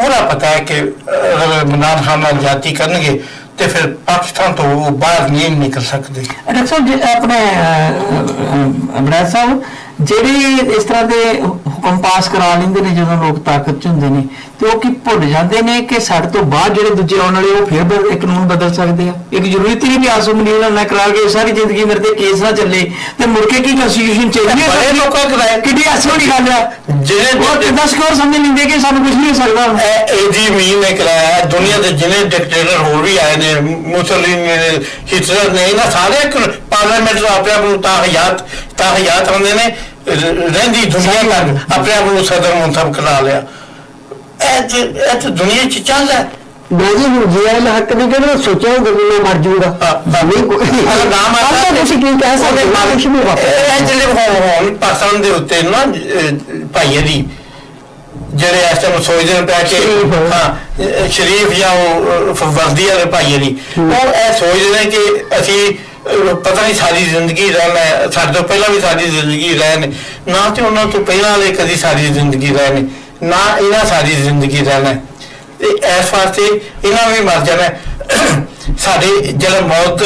[SPEAKER 2] ਪੂਰਾ ਪਤਾ ਹੈ ਕਿ, ਅਗਰ ਇਮਰਾਨ ਖਾਨ ਨਾਲ ਜਾਤੀ ਕਰਨਗੇ, ਤੇ ਫਿਰ ਪਾਕਿਸਤਾਨ ਤੋਂ ਉਹ ਬਾਹਰ ਨਹੀਂ ਨਿਕਲ ਸਕਦੇ।
[SPEAKER 1] ਡਾਕਟਰ ਆਪਣੇ ਅਬਰਾਜ ਸਾਹਿਬ ਜਿਹੜੇ ਇਸ ਤਰ੍ਹਾਂ ਦੇ ਹੁਕਮ ਪਾਸ ਕਰਾ ਲੈਂਦੇ ਨੇ ਜਦੋਂ ਲੋਕ ਤਾਕਤ ਚ ਹੁੰਦੇ ਨੇ ਤੇ ਉਹ ਕੀ ਭੁੱਲ ਜਾਂਦੇ ਨੇ ਕਿ ਸਾਡੇ ਤੋਂ ਬਾਅਦ ਜਿਹੜੇ ਦੂਜੇ ਆਉਣ ਵਾਲੇ ਉਹ ਫਿਰ ਇਹ ਕਾਨੂੰਨ ਬਦਲ ਸਕਦੇ ਆ? ਇੱਕ ਜ਼ਰੂਰੀ ਤੇ ਵੀ ਆਸੂ ਮਨੀਰ ਨਾਲ ਕਰਾ ਕੇ ਸਾਰੀ ਜ਼ਿੰਦਗੀ ਮੇਰੇ ਤੇ ਕੇਸ ਨਾ ਚੱਲੇ। ਤੇ ਮੁੜ ਕੇ ਕੀ ਕਨਸਟੀਟਿਊਸ਼ਨ ਚੇਂਜ ਨਹੀਂ
[SPEAKER 2] ਬੜੇ ਲੋਕਾਂ ਕਰਾਇਆ
[SPEAKER 1] ਕਿੱਡੀ ਆਸੂ ਦੀ ਗੱਲ ਆ?
[SPEAKER 2] ਜਿਹੜੇ
[SPEAKER 1] ਉਹ ਕਿੱਦਾਂ ਸਕੋਰ ਸਮਝ ਲੈਂਦੇ ਕਿ ਸਾਨੂੰ ਕੁਝ ਨਹੀਂ ਹੋ ਸਕਦਾ?
[SPEAKER 2] ਇਹ ਏਜੀ ਮੀਨ ਨੇ ਕਰਾਇਆ ਦੁਨੀਆ ਦੇ ਜਿੰਨੇ ਡਿਕਟੇਟਰ ਹੋਰ ਵੀ ਆਏ ਨੇ ਮੁਸਲਿਮ ਨੇ ਹਿਟਲਰ ਨੇ ਇਹਨਾਂ ਸਾਰੇ ਪਾਰਲੀਮੈਂਟ ਨੂੰ ਆਪਣੇ ਆਪ ਨੂੰ ਤਾਂ ਹਯਾਤ ਤਾਂ ਹਯਾਤ ਹੁੰਦੇ ਨੇ। ਰਹਿੰਦੀ ਦੁਨੀਆ ਤੱਕ ਆਪਣੇ ਆਪ ਨੂੰ ਸਦਰ ਮੁੰਤਖਬ ਕਰਾ ਲਿਆ। ਇਹ ਤੇ- ਇਹ ਤਾਂ ਦੁਨੀਆ ਚ ਚੱਲਦਾ ਹੈ।
[SPEAKER 3] ਜੀ ਹੁਣ ਜੇਐਲ ਹੱਕ ਦੀ ਜਿਹੜਾ ਸੋਚਿਆ ਉਹ ਮੈਂ ਮਰ ਜੂਗਾ। ਨਹੀਂ ਕੋਈ
[SPEAKER 2] ਅਗਰ ਨਾ ਮਰਦਾ
[SPEAKER 3] ਆਹ ਤਾਂ ਤੁਸੀਂ ਕੀ ਕਹਿ ਸਕਦੇ ਕੁਝ ਵੀ ਵਾਪਰ
[SPEAKER 2] ਇਹ ਜਿਹੜੇ ਹੁਣ ਪਾਕਿਸਤਾਨ ਦੇ ਉੱਤੇ ਨਾ ਭਾਈਏ ਦੀ ਜਿਹੜੇ ਇਸ ਟਾਈਮ ਸੋਚਦੇ ਨੇ ਪਿਆ ਕਿ। ਹਾਂ ਸ਼ਰੀਫ ਜਾਂ ਉਹ ਵਰਦੀ ਵਾਲੇ ਭਾਈਏ ਦੀ ਉਹ ਇਹ ਸੋਚਦੇ ਨੇ ਕਿ ਅਸੀਂ ਪਤਾ ਨਹੀਂ ਸਾਰੀ ਜ਼ਿੰਦਗੀ ਰਹਿਣਾ ਹੈ ਸਾਡੇ ਤੋਂ ਪਹਿਲਾਂ ਵੀ ਸਾਡੀ ਜ਼ਿੰਦਗੀ ਰਹੇ ਨੇ। ਨਾ ਤੇ ਉਹਨਾਂ ਤੋਂ ਪਹਿਲਾਂ ਵਾਲੇ ਕਦੀ ਸਾਡੀ ਜ਼ਿੰਦਗੀ ਰਹੇ ਨੇ, ਨਾ ਇਹਨਾਂ ਸਾਡੀ ਜ਼ਿੰਦਗੀ ਰਹਿਣਾ ਤੇ ਇਸ ਵਾਸਤੇ ਇਹਨਾਂ ਵੀ ਮਰ ਜਾਣਾ। ਸਾਡੇ ਜਿਹੜਾ ਮੌਤ,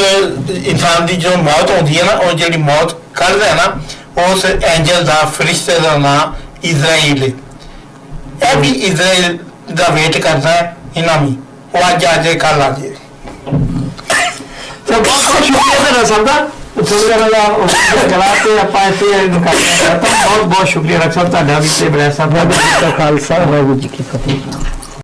[SPEAKER 2] ਇਨਸਾਨ ਦੀ ਜਦੋਂ ਮੌਤ ਹੁੰਦੀ ਹੈ ਨਾ, ਉਹ ਜਿਹੜੀ ਮੌਤ ਕੱਢਦਾ ਹੈ ਨਾ, ਉਸ ਐਂਜਲ ਦਾ, ਫਰਿਸ਼ਤੇ ਦਾ ਨਾਮ ਇਜ਼ਰਾਈਲ ਹੈ ਇਹ ਵੀ ਇਜ਼ਰਾਈਲ ਦਾ ਵੇਟ ਕਰਦਾ ਹੈ, ਇਹਨਾਂ ਵੀ ਉਹ ਅੱਜ ਆ ਜਾਏ ਕੱਲ ਆ ਜੇ
[SPEAKER 1] ਤੇ ਬਹੁਤ ਸ਼ੁਕਰੀਆ ਤੁਹਾਡਾ ਸਭ ਦਾ ਥੋੜਾ ਦਾ ਗਲਾ ਤੇ ਆਪਾਂ ਇੱਥੇ ਕਰਦੇ ਹਾਂ ਬਹੁਤ ਬਹੁਤ ਸ਼ੁਕਰੀਆ ਰੱਖ ਤੁਹਾਡਾ ਵੀ ਤੇ ਬੜਾ ਸਾਹਿਬ ਦਾ
[SPEAKER 3] ਖਾਲਸਾ ਵਾਹਿਗੁਰੂ ਜੀ ਕੀ ਫਤਿਹ